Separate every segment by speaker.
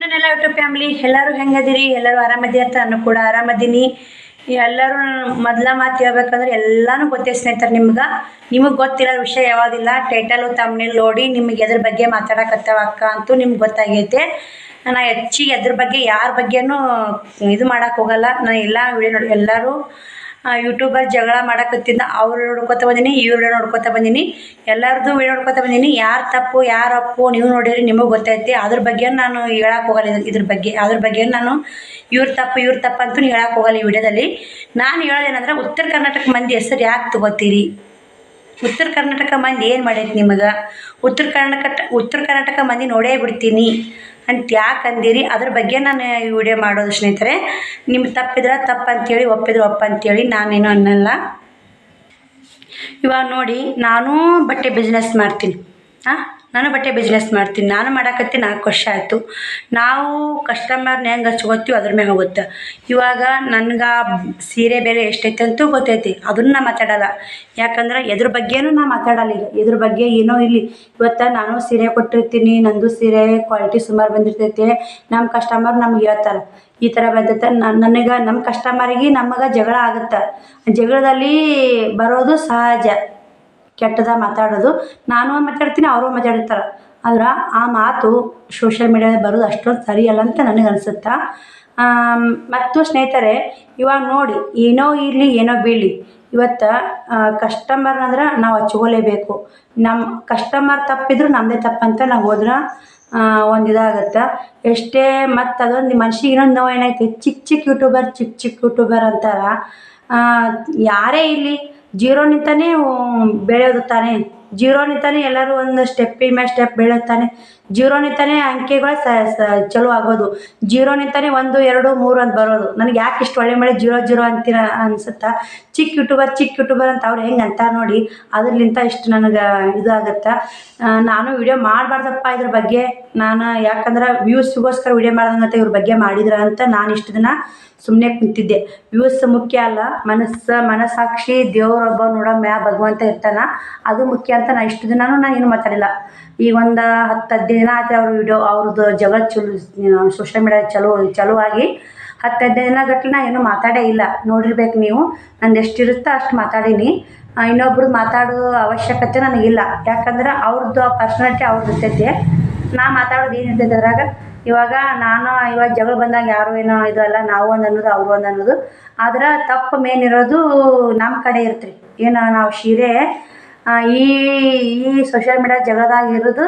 Speaker 1: ನನ್ನೆಲ್ಲ YouTube family ಎಲ್ಲರೂ ಹೆಂಗದಿರಿ? ಎಲ್ಲರೂ ಆರಾಮದಿ ಅಂತ ನಾನು ಕೂಡ ಆರಾಮದೀನಿ. ಎಲ್ಲರೂ ಮೊದಲ ಮಾತು ಹೇಳ್ಬೇಕಂದ್ರೆ ಎಲ್ಲಾನು ಗೊತ್ತೇ ಸ್ನೇಹಿತರೆ ನಿಮ್ಗೆ. ನಿಮಗೆ ಗೊತ್ತಿರೋ ವಿಷಯ ಯಾವುದಿಲ್ಲ. ಟೈಟಲು ತಮ್ಮನೇಲಿ ನೋಡಿ ನಿಮಗೆ ಎದ್ರ ಬಗ್ಗೆ ಮಾತಾಡಕತ್ತವ ಅಕ್ಕ ಅಂತೂ ನಿಮ್ಗೆ ಗೊತ್ತಾಗೈತೆ. ನಾನು ಹೆಚ್ಚಿಗೆ ಎದ್ರ ಬಗ್ಗೆ, ಯಾರ ಬಗ್ಗೆನೂ ಇದು ಮಾಡಕ್ಕೆ ಹೋಗಲ್ಲ. ನಾನು ಎಲ್ಲ ವಿಡಿಯೋ ನೋಡಿ ಎಲ್ಲರೂ ಯೂಟ್ಯೂಬರ್ ಜಗಳ ಮಾಡಕತ್ತಿದ್ದ ಅವ್ರು ನೋಡ್ಕೊತ ಬಂದೀನಿ, ಇವ್ರು ನೋಡ್ಕೊತ ಬಂದೀನಿ ಎಲ್ಲರದ್ದು ವಿಡಿಯೋ ನೋಡ್ಕೊತ ಬಂದೀನಿ, ಯಾರು ತಪ್ಪು, ಯಾರು ಅಪ್ಪು, ನೀವು ನೋಡಿರಿ, ನಿಮಗೆ ಗೊತ್ತೈತಿ. ಅದ್ರ ಬಗ್ಗೆ ನಾನು ಹೇಳಕ್ಕೆ ಹೋಗಲ್ಲ ಇದ್ರ ಇದ್ರ ಬಗ್ಗೆ. ಅದ್ರ ಬಗ್ಗೆ ನಾನು ಇವ್ರ ತಪ್ಪು ಇವ್ರ ತಪ್ಪು ಅಂತೂ ಹೇಳಕ್ಕೆ ಹೋಗಲ್ಲ ಈ ವಿಡಿಯೋದಲ್ಲಿ. ನಾನು ಹೇಳೋದೇನಂದ್ರೆ, ಉತ್ತರ ಕರ್ನಾಟಕ ಮಂದಿ ಹೆಸರು ಯಾಕೆ ತಗೋತೀರಿ? ಉತ್ತರ ಕರ್ನಾಟಕ ಮಂದಿ ಏನು ಮಾಡೈತಿ ನಿಮಗೆ? ಉತ್ತರ ಕರ್ನಾಟಕ ಉತ್ತರ ಕರ್ನಾಟಕ ಮಂದಿ ನೋಡೇ ಬಿಡ್ತೀನಿ. ಅಂತ ಯಾಕೆ ಅಂದಿರಿ? ಅದ್ರ ಬಗ್ಗೆ ನಾನು ಈ ವಿಡಿಯೋ ಮಾಡೋದು ಸ್ನೇಹಿತರೆ ನಿಮ್ಗೆ ತಪ್ಪಿದ್ರೆ ತಪ್ಪು ಅಂತೇಳಿ ಒಪ್ಪಿದ್ರೆ ಒಪ್ಪ ಅಂತೇಳಿ ನಾನೇನು ಅನ್ನಲ್ಲ. ಇವಾಗ ನೋಡಿ, ನಾನು ಬಟ್ಟೆ ಬಿಸ್ನೆಸ್ ಮಾಡ್ತೀನಿ. ಹಾಂ ನಾನು ಬಟ್ಟೆ ಬಿಸ್ನೆಸ್ ಮಾಡ್ತೀನಿ. ನಾನು ಮಾಡಕತ್ತಿ ನಾಲ್ಕು ವರ್ಷ ಆಯಿತು. ನಾವು ಕಸ್ಟಮರ್ನ ಹೆಂಗೆ ಹಚ್ಕೋತೀವಿ ಅದ್ರ ಮೇಲೆ ಹೋಗುತ್ತೆ. ಇವಾಗ ನನ್ಗೆ ಸೀರೆ ಬೆಲೆ ಎಷ್ಟೈತೆ ಅಂತೂ ಗೊತ್ತೈತಿ. ಅದನ್ನ ನಾ ಮಾತಾಡಲ್ಲ. ಯಾಕಂದ್ರೆ ಎದ್ರ ಬಗ್ಗೆನೂ ನಾ ಮಾತಾಡಲ್ಲ ಈಗ. ಇದ್ರ ಬಗ್ಗೆ ಏನೋ ಇಲ್ಲಿ ಇವತ್ತು ನಾನು ಸೀರೆ ಕೊಟ್ಟಿರ್ತೀನಿ. ನಂದು ಸೀರೆ ಕ್ವಾಲಿಟಿ ಸುಮಾರು ಬಂದಿರ್ತೈತೆ. ನಮ್ಮ ಕಸ್ಟಮರ್ ನಮ್ಗೆ ಹೇಳ್ತಾರೆ. ಈ ಥರ ಬಂದೈತೆ ನನಗೆ ನಮ್ಮ ಕಸ್ಟಮರಿಗೆ ನಮಗೆ ಜಗಳ ಆಗುತ್ತೆ? ಜಗಳದಲ್ಲಿ ಬರೋದು ಸಹಜ. ಕೆಟ್ಟದಾಗ ಮಾತಾಡೋದು. ನಾನು ಮಾತಾಡ್ತೀನಿ, ಅವರು ಮಾತಾಡಿರ್ತಾರೆ ಆದ್ರೆ ಆ ಮಾತು ಸೋಷಿಯಲ್ ಮೀಡ್ಯಾದಲ್ಲಿ ಬರೋದು ಅಷ್ಟೊಂದು ಸರಿಯಲ್ಲ ಅಂತ ನನಗೆ ಅನಿಸುತ್ತೆ? ಮತ್ತು ಸ್ನೇಹಿತರೆ, ಇವಾಗ ನೋಡಿ, ಏನೋ ಇರಲಿ, ಏನೋ ಬೀಳಲಿ. ಇವತ್ತು ಕಸ್ಟಮರ್ ಅಂದ್ರೆ ನಾವು ಹಚ್ಕೊಲೇಬೇಕು. ನಮ್ಮ ಕಸ್ಟಮರ್ ತಪ್ಪಿದ್ರು ನಮ್ಮದೇ ತಪ್ಪಂತ ನಾವು ಹೋದ್ರೆ ಒಂದು ಇದಾಗುತ್ತೆ. ಎಷ್ಟೇ ಮತ್ತು ಅದೊಂದು ಮನ್ಷಿಗೆ ಇನ್ನೊಂದು ನೋವು ಏನಾಯ್ತು? ಚಿಕ್ಕ ಚಿಕ್ಕ ಯೂಟ್ಯೂಬರ್ ಚಿಕ್ಕ ಚಿಕ್ಕ ಯೂಟ್ಯೂಬರ್ ಅಂತಾರೆ. ಯಾರೇ ಇರಲಿ ಜೀರೋನಿಂದನೇ ಬೆಳೆಯೋದು ತಾನೇ. ಜೀರೋನಿಂದನೇ ಎಲ್ಲರೂ ಒಂದು ಸ್ಟೆಪ್ಪಿನ ಮೇಲೆ ಸ್ಟೆಪ್ ಬೆಳೆಯೋದು ಜೀರೋ ಜೀರೋನಿಂದನೇ ಅಂಕೆಗಳು ಸ, ಚಲೋ ಆಗೋದು. ಜೀರೋನಿಂದನೇ ಒಂದು, ಎರಡು, ಮೂರು ಅಂತ ಬರೋದು. ನನಗೆ ಯಾಕೆ ಇಷ್ಟು ಒಳ್ಳೆ ಮಳೆ? ಜೀರೋ ಜೀರೋ ಅಂತೀರ ಅನ್ಸುತ್ತಾ? ಚಿಕ್ಕ ಯೂಟ್ಯೂಬರ್ ಚಿಕ್ಕ ಯೂಟ್ಯೂಬರ್ ಅಂತ ಅವ್ರು ಹೆಂಗೆ ಅಂತಾರೆ ನೋಡಿ, ಅದ್ರಲಿಂತ ಇಷ್ಟು ನನಗೆ ಇದು ಆಗತ್ತೆ ನಾನು ವಿಡಿಯೋ ಮಾಡಬಾರ್ದಪ್ಪ ಇದ್ರ ಬಗ್ಗೆ. ನಾನು ಯಾಕಂದ್ರೆ ವ್ಯೂಸ್ಗೋಸ್ಕರ ವಿಡಿಯೋ ಮಾಡ್ದಂಗಂತ ಇವ್ರ ಬಗ್ಗೆ ಮಾಡಿದ್ರ ಅಂತ ನಾನು ಇಷ್ಟು ದಿನ ಸುಮ್ಮನೆ ಕುಂತಿದ್ದೆ. ವ್ಯೂಸ್ ಮುಖ್ಯ ಅಲ್ಲ, ಮನಸ್ಸು, ಮನಸ್ಸಾಕ್ಷಿ, ದೇವರೊಬ್ಬ ನೋಡೋ ಮ್ಯಾ ಭಗವಂತ ಇರ್ತಾನ, ಅದು ಮುಖ್ಯ ಅಂತ ನಾನು ಇಷ್ಟು ದಿನನೂ ನಾನು ಏನು ಮಾತಾಡಿಲ್ಲ. ಈ ಒಂದು ಹತ್ತು ಹದಿನೈದು ದಿನ ಆಯ್ತು ಅವ್ರ ವಿಡಿಯೋ ಅವ್ರದ್ದು ಜಗಳ ಚಲೋ ಸೋಷಿಯಲ್ ಮೀಡಿಯಾ ಚಲೋ ಚಲೋ ಆಗಿ ಹತ್ತು ದಿನ ಗಟ್ಟಲೆ ನಾ ಏನೂ ಮಾತಾಡೇ ಇಲ್ಲ. ನೋಡಿರ್ಬೇಕು ನೀವು. ನಂದು ಎಷ್ಟು ಇರುತ್ತೋ ಅಷ್ಟು ಮಾತಾಡೀನಿ. ಇನ್ನೊಬ್ರು ಮಾತಾಡೋ ಅವಶ್ಯಕತೆ ನನಗಿಲ್ಲ ಯಾಕಂದ್ರೆ ಅವ್ರದ್ದು ಪರ್ಸ್ನಾಲಿಟಿ ಅವ್ರದ್ದು ಇರ್ತೈತೆ ನಾ ಮಾತಾಡೋದು ಏನು ಇರ್ತೈತೆ ಅದ್ರಾಗ? ಇವಾಗ ನಾನು ಇವಾಗ ಜಗಳ ಬಂದಾಗ ಯಾರು ಏನೋ ಇದು ಅಲ್ಲ, ನಾವು ಒಂದು ಅನ್ನೋದು, ಅವರು ಒಂದು ಅನ್ನೋದು. ಆದ್ರೆ ತಪ್ಪು ಮೇನ್ ಇರೋದು ನಮ್ಮ ಕಡೆ ಇರ್ತ್ರಿ ಏನು ನಾವು ಶೀರೆ ಈ ಈ ಸೋಷಿಯಲ್ ಮೀಡಿಯಾ ಜಗಳದಾಗ ಇರೋದು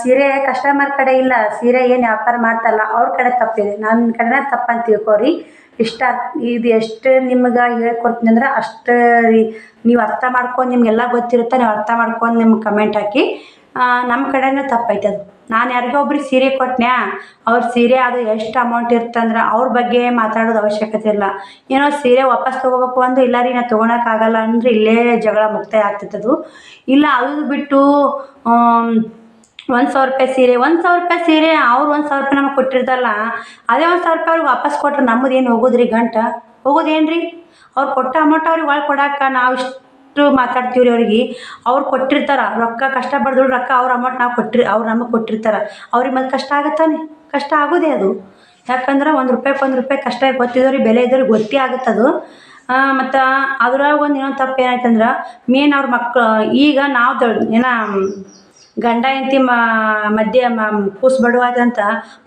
Speaker 1: ಸೀರೆ ಕಸ್ಟಮರ್ ಕಡೆ ಇಲ್ಲ, ಸೀರೆ ಏನು ವ್ಯಾಪಾರ ಮಾಡ್ತಲ್ಲ, ಅವ್ರ ಕಡೆ ತಪ್ಪಿದೆ. ನನ್ನ ಕಡೆನೇ ತಪ್ಪಂತ ತಿಳ್ಕೊರಿ. ಇಷ್ಟ, ಇದು ಎಷ್ಟು ನಿಮ್ಗೆ ಹೇಳ್ಕೊಡ್ತೀನಿ ಅಂದ್ರೆ ಅಷ್ಟು ನೀವು ಅರ್ಥ ಮಾಡ್ಕೊಂಡು ನಿಮಗೆಲ್ಲ ಗೊತ್ತಿರುತ್ತೆ, ನೀವು ಅರ್ಥ ಮಾಡ್ಕೊಂಡು ನಿಮ್ಗೆ ಕಮೆಂಟ್ ಹಾಕಿ. ನಮ್ಮ ಕಡೆನೂ ತಪ್ಪೈತೆ ಅದು. ನಾನು ಯಾರಿಗೋ ಒಬ್ರಿಗೆ ಸೀರೆ ಕೊಟ್ನ್ಯಾ, ಅವ್ರ ಸೀರೆ ಅದು ಎಷ್ಟು ಅಮೌಂಟ್ ಇರ್ತಂದ್ರೆ ಅವ್ರ ಬಗ್ಗೆ ಮಾತಾಡೋದು ಅವಶ್ಯಕತೆ ಇಲ್ಲ. ಏನೋ ಸೀರೆ ವಾಪಸ್ ತೊಗೋಬೇಕು ಅಂದ್ರೆ, ಇಲ್ಲ ರೀ ನಾನು ತೊಗೊಳಕ್ಕಾಗಲ್ಲ ಅಂದ್ರೆ, ಇಲ್ಲೇ ಜಗಳ ಮುಕ್ತಾಯ ಅದು ಇಲ್ಲ, ಅದು ಬಿಟ್ಟು ಒಂದು ಸಾವಿರ ರೂಪಾಯಿ ಸೀರೆ, ಒಂದು ಸಾವಿರ ರೂಪಾಯಿ ಸೀರೆ ಅವ್ರು ಒಂದು ಸಾವಿರ ರೂಪಾಯಿ ನಮಗೆ ಕೊಟ್ಟಿರ್ತಾರಲ್ಲ ಅದೇ ಒಂದು ಸಾವಿರ ರೂಪಾಯಿ ಅವ್ರಿಗೆ ವಾಪಸ್ ಕೊಟ್ರೆ ನಮ್ಮದು ಏನು ಹೋಗೋದ್ರಿ ಗಂಟ? ಹೋಗೋದೇನು ರೀ ಅವ್ರು ಕೊಟ್ಟ ಅಮೌಂಟ್ ಅವ್ರಿಗೆ ಒಳಗೆ ಕೊಡಕ್ಕೆ ನಾವು ಇಷ್ಟು ಮಾತಾಡ್ತೀವಿ ರೀ ಅವ್ರಿಗೆ. ಅವ್ರು ಕೊಟ್ಟಿರ್ತಾರೆ, ರೊಕ್ಕ ಕಷ್ಟ ಪಡ್ದು ರೊಕ್ಕ ಅವ್ರ ಅಮೌಂಟ್ ನಾವು ಕೊಟ್ಟಿರಿ ಅವ್ರು ನಮಗೆ ಕೊಟ್ಟಿರ್ತಾರೆ. ಅವ್ರಿಗೆ ಮತ್ತೆ ಕಷ್ಟ ಆಗುತ್ತಾನೆ? ಕಷ್ಟ ಆಗೋದೇ ಅದು. ಯಾಕಂದ್ರೆ ಒಂದು ರೂಪಾಯ್ಗೆ ಒಂದು ರೂಪಾಯಿ ಕಷ್ಟ ಗೊತ್ತಿದ್ದವ್ರಿಗೆ ಬೆಲೆ ಇದ್ದವ್ರಿಗೆ ಗೊತ್ತೇ ಆಗುತ್ತದು ಮತ್ತು ಅದ್ರಾಗ ಒಂದು ಇನ್ನೊಂದು ತಪ್ಪು ಏನಾಯ್ತಂದ್ರೆ ಮೇನ್ ಅವ್ರ ಮಕ್ಕಳು ಈಗ ನಾವು ದೊಡ್ಡ ಏನೋ ಗಂಡ ಹೆಂಡ್ತಿ ಮಧ್ಯೆ ಕೂಸು ಬಡವಾದಂತ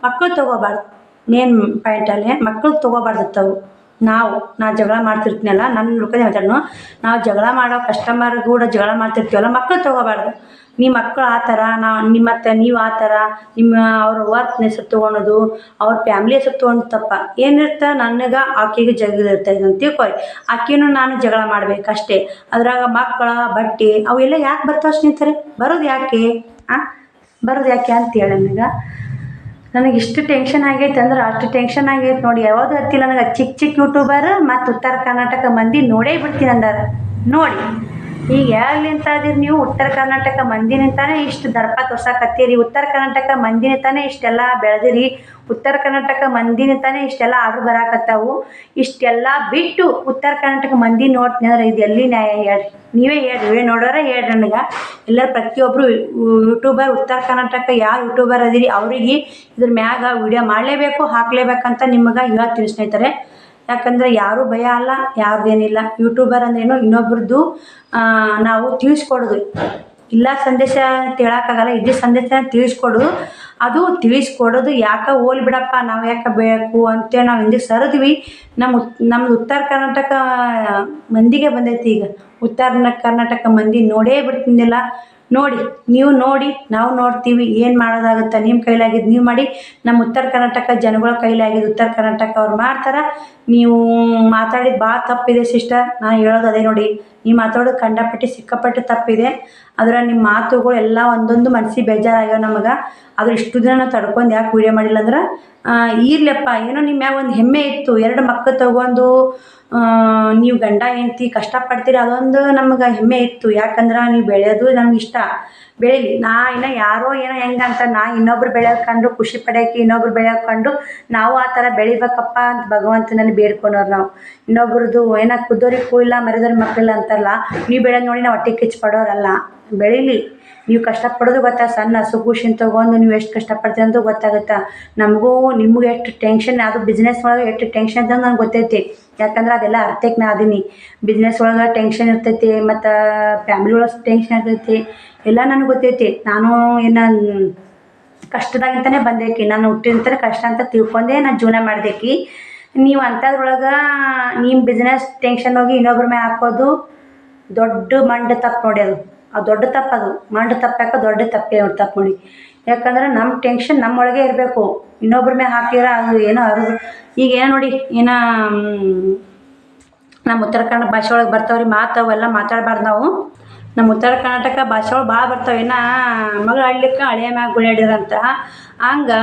Speaker 1: ಮಕ್ಕಳು ತೊಗೋಬಾರ್ದು. ಮೇನ್ ಪಾಯಿಂಟಲ್ಲಿ ಮಕ್ಕಳು ತೊಗೋಬಾರ್ದಿತ್ತವು ನಾವು ನಾ ಜಗಳ ಮಾಡ್ತಿರ್ತೀನಲ್ಲ ನನ್ನ ಲುಕದ ಹೇಳ್ತಾನು ನಾವು ಜಗಳ ಮಾಡೋ ಕಸ್ಟಮರ್ ಕೂಡ ಜಗಳ ಮಾಡ್ತಿರ್ತೀವಲ್ಲ ಮಕ್ಕಳು ತೊಗೋಬಾರ್ದು. ನಿಮ್ಮ ಮಕ್ಕಳು ಆ ಥರ ನಾ ನಿಮ್ಮ ನೀವು ಆ ಥರ ನಿಮ್ಮ ಅವ್ರ ವರ್ಕ್ನ ಹೆಸರು ತೊಗೊಳೋದು ಅವ್ರ ಫ್ಯಾಮ್ಲಿ ಹೆಸರು ತೊಗೊಂಡು ತಪ್ಪ. ಏನಿರ್ತ ನನಗೆ ಆಕೆಗೆ ಜಗಳ ಇರ್ತೈತೆ ಅಂತ ಆಕೆನೂ ನಾನು ಜಗಳ ಮಾಡಬೇಕಷ್ಟೇ ಅದ್ರಾಗ ಮಕ್ಕಳ, ಬಟ್ಟೆ, ಅವೆಲ್ಲ ಯಾಕೆ ಬರ್ತಾವೆ ಸ್ನೇಹಿತರೆ? ಬರೋದು ಯಾಕೆ? ಹಾಂ ಬರೋದು ಯಾಕೆ ಅಂತೇಳಿ ನನಗೆ. ನನಗೆ ಇಷ್ಟು ಟೆನ್ಷನ್ ಆಗೈತೆ ಅಂದ್ರೆ ಅಷ್ಟು ಟೆನ್ಷನ್ ಆಗೈತೆ ನೋಡಿ, ಯಾವುದು ಹತ್ತಿಲ್ಲ ನನಗೆ ಚಿಕ್ಕ ಚಿಕ್ಕ ಯೂಟ್ಯೂಬರ್ ಮತ್ತು ಉತ್ತರ ಕರ್ನಾಟಕ ಮಂದಿ ನೋಡೇ ಬಿಡ್ತೀನಿ ಅಂದಾರ. ನೋಡಿ. ಈಗ ಎಲ್ಲಿಂತ ಅದೀರಿ ನೀವು? ಉತ್ತರ ಕರ್ನಾಟಕ ಮಂದಿನಿಂತಾನೆ ಇಷ್ಟು ದರ್ಪ ತೋರ್ಸಕತ್ತೀರಿ. ಉತ್ತರ ಕರ್ನಾಟಕ ಮಂದಿನಿಂತಾನೆ ಇಷ್ಟೆಲ್ಲ ಬೆಳೆದಿರಿ. ಉತ್ತರ ಕರ್ನಾಟಕ ಮಂದಿನಿಂತಾನೆ ಇಷ್ಟೆಲ್ಲ ಆರ್ಡ್ರ್ ಬರಾಕತ್ತಾವು. ಇಷ್ಟೆಲ್ಲ ಬಿಟ್ಟು ಉತ್ತರ ಕರ್ನಾಟಕ ಮಂದಿ ನೋಡ್ತೀನಿ ಅಂದ್ರೆ ಇದು ಎಲ್ಲಿ ನ್ಯಾಯ ಹೇಳ್ರಿ? ನೀವೇ ಹೇಳ್ರಿ. ನೀವೇ ನೋಡೋರೆ ಹೇಳ್ರಿ ನನಗೆ. ಎಲ್ಲರೂ ಪ್ರತಿಯೊಬ್ಬರು ಯೂಟ್ಯೂಬರ್, ಉತ್ತರ ಕರ್ನಾಟಕ ಯಾವ ಯೂಟ್ಯೂಬರ್ ಅದಿರಿ, ಅವರಿಗೆ ಇದ್ರ ಮ್ಯಾಗ ವಿಡಿಯೋ ಮಾಡಲೇಬೇಕು, ಹಾಕ್ಲೇಬೇಕಂತ ನಿಮಗೆ ಹೇಳ್ತೀನಿ ಸ್ನೇಹಿತರೆ. ಯಾಕಂದರೆ ಯಾರೂ ಭಯ ಅಲ್ಲ ಯಾರ್ದೇನಿಲ್ಲ ಯೂಟ್ಯೂಬರ್ ಅಂದ್ರೇನು ಇನ್ನೊಬ್ರದ್ದು ನಾವು ತಿಳಿಸ್ಕೊಡೋದು. ಇಲ್ಲ ಸಂದೇಶ ಅಂತ ಹೇಳೋಕ್ಕಾಗಲ್ಲ ಇದ್ದ ಸಂದೇಶ ತಿಳಿಸ್ಕೊಡೋದು. ಅದು ತಿಳಿಸ್ಕೊಡೋದು ಯಾಕೆ ಹೋಲಿ ಬಿಡಪ್ಪ, ನಾವು ಯಾಕೆ ಬೇಕು ಅಂತೇಳಿ ನಾವು ಹಿಂದೆ ಸರಿದ್ವಿ. ನಮ್ಮ ಉತ್ತರ ಕರ್ನಾಟಕ, ಮಂದಿಗೆ ಬಂದೈತಿ ಈಗ. ಉತ್ತರ ಕರ್ನಾಟಕ ಮಂದಿ ನೋಡೇ ಬಿಡ್ತಿದ್ದಿಲ್ಲ. ನೋಡಿ, ನೀವು ನೋಡಿ, ನಾವು ನೋಡ್ತೀವಿ, ಏನು ಮಾಡೋದಾಗುತ್ತೆ ನಿಮ್ಮ ಕೈಲಾಗಿದ್ದು ನೀವು ಮಾಡಿ. ನಮ್ಮ ಉತ್ತರ ಕರ್ನಾಟಕ ಜನಗಳ ಕೈಲಾಗಿದ್ದು ಉತ್ತರ ಕರ್ನಾಟಕ ಅವ್ರು ಮಾಡ್ತಾರೆ. ನೀವು ಮಾತಾಡಿದ ಭಾಳ ತಪ್ಪಿದೆ, ಸಿಸ್ಟರ್. ನಾನು ಹೇಳೋದು ಅದೇ ನೋಡಿ. ನೀವು ಮಾತಾಡೋದು ಕಂಡಪಟ್ಟಿ ಸಿಕ್ಕಾಪಟ್ಟೆ ತಪ್ಪಿದೆ. ಅದರ ನಿಮ್ಮ ಮಾತುಗಳು ಎಲ್ಲ ಒಂದೊಂದು ಮನಸ್ಸಿಗೆ ಬೇಜಾರಾಗ್ಯಾವ ನಮಗೆ. ಆದ್ರೆ ಇಷ್ಟು ದಿನ ನಾವು ತಡ್ಕೊಂಡು ಯಾಕೆ ವೀಡಿಯೋ ಮಾಡಿಲ್ಲ ಅಂದ್ರೆ ಇರ್ಲಪ್ಪ, ಏನೋ ನಿಮ್ಮ ಮ್ಯಾಗ ಒಂದು ಹೆಮ್ಮೆ ಇತ್ತು. ಎರಡು ಮಕ್ಕಳು ತಗೊಂಡು ನೀವು ಗಂಡ ಹೆಂಡ್ತಿ ಕಷ್ಟಪಡ್ತೀರಿ ಅದೊಂದು ನಮ್ಗೆ ಹೆಮ್ಮೆ ಇತ್ತು. ಯಾಕಂದ್ರೆ ನೀವು ಬೆಳೆಯೋದು ನಮ್ಗೆ ಇಷ್ಟ. ಬೆಳೀಲಿ. ನಾ ಇನ್ನ ಯಾರೋ ಏನೋ ಹೆಂಗೆ ಅಂತ ನಾ ಇನ್ನೊಬ್ರು ಬೆಳೆಯೋದು ಕಂಡು, ಖುಷಿ ಪಡೋಕೆ ಇನ್ನೊಬ್ರು ಬೆಳೆಯೋದು ಕಂಡು, ನಾವು ಆ ಥರ ಬೆಳಿಬೇಕಪ್ಪ ಅಂತ ಭಗವಂತನಲ್ಲಿ ಬೇಡ್ಕೊಳೋರು ನಾವು. ಇನ್ನೊಬ್ರದ್ದು ಏನೋ ಕುದ್ದೋರಿಗೆ ಕೂಯಿಲ್ಲ ಮರಿದೋರಿಗೆ ಮಕ್ಕಳಿಲ್ಲ ಅಂತಾರಲ್ಲ, ನೀವು ಬೆಳೆಯೋದು ನೋಡಿ ನಾವು ಹೊಟ್ಟೆ ಕಿಚ್ಚು ಪಡೋರಲ್ಲ ಬೆಳೀಲಿ. ನೀವು ಕಷ್ಟಪಡೋದು ಗೊತ್ತಾ? ಸಣ್ಣ ಹಸು ಖುಷಿನ ತೊಗೊಂಡು ನೀವು ಎಷ್ಟು ಕಷ್ಟಪಡ್ತೀರ ಅಂತ ಗೊತ್ತಾಗುತ್ತಾ? ನಮಗೂ ನಿಮ್ಗೆ ಎಷ್ಟು ಟೆನ್ಷನ್ ಅದು ಬಿಸ್ನೆಸ್ ಒಳಗೆ ಎಷ್ಟು ಟೆನ್ಷನ್ ಅಂತ ನನಗೆ ಗೊತ್ತೈತಿ. ಯಾಕಂದ್ರೆ ಅದೆಲ್ಲ ಅರ್ಥಕ್ಕೆ ನಾ ಅದೀನಿ. ಬಿಸ್ನೆಸ್ ಒಳಗೆ ಟೆನ್ಷನ್ ಇರ್ತೈತಿ, ಮತ್ತು ಫ್ಯಾಮಿಲಿ ಒಳಗೆ ಟೆನ್ಷನ್ ಇರ್ತೈತಿ, ಎಲ್ಲ ನನಗೆ ಗೊತ್ತೈತಿ. ನಾನು ಏನು ಕಷ್ಟದಾಗಿಂತಾನೆ ಬಂದೇಕಿ ನಾನು ಹುಟ್ಟಿದಂತನೇ ಕಷ್ಟ ಅಂತ ತಿಳ್ಕೊಂಡೇ ನಾನು ಜೀವನ ಮಾಡ್ದೇಕಿ. ನೀವು ಅಂಥದ್ರೊಳಗೆ ನಿಮ್ಮ ಬಿಸ್ನೆಸ್ ಟೆನ್ಷನ್ ಹೋಗಿ ಇನ್ನೊಬ್ರ ಮೇಲೆ ಹಾಕೋದು ದೊಡ್ಡ ಮಂಡ ತಪ್ಪು ನೋಡಿ ಅದು. ಅದು ದೊಡ್ಡ ತಪ್ಪದು ಮಂಡ ತಪ್ಪು ಯಾಕೆ ದೊಡ್ಡ ತಪ್ಪೇ ತಪ್ಪು ನೋಡಿ. ಯಾಕಂದ್ರೆ ನಮ್ಮ ಟೆನ್ಷನ್ ನಮ್ಮೊಳಗೆ ಇರಬೇಕು. ಇನ್ನೊಬ್ರ ಮೇಲೆ ಹಾಕಿದ್ರೆ ಅದು ಏನೋ ಅರ್ದು ಈಗ ಏನೋ ನೋಡಿ ಏನೋ ನಮ್ಮ ಉತ್ತರ ಕನ್ನಡ ಭಾಷೆ ಒಳಗೆ ಬರ್ತಾವ್ರಿ, ಮಾತು ಅವೆಲ್ಲ ಮಾತಾಡಬಾರ್ದು ನಾವು. ನಮ್ಮ ಉತ್ತರ ಕರ್ನಾಟಕ ಭಾಷೆ ಒಳಗೆ ಭಾಳ ಬರ್ತಾವೆ. ಇನ್ನು ಮಗಳು ಅಳ್ಲಿಕ್ಕೆ ಹಳೆಯ ಮ್ಯಾಗ ಗುಳ್ಯಾಡಿರಂತ. ಹಂಗೆ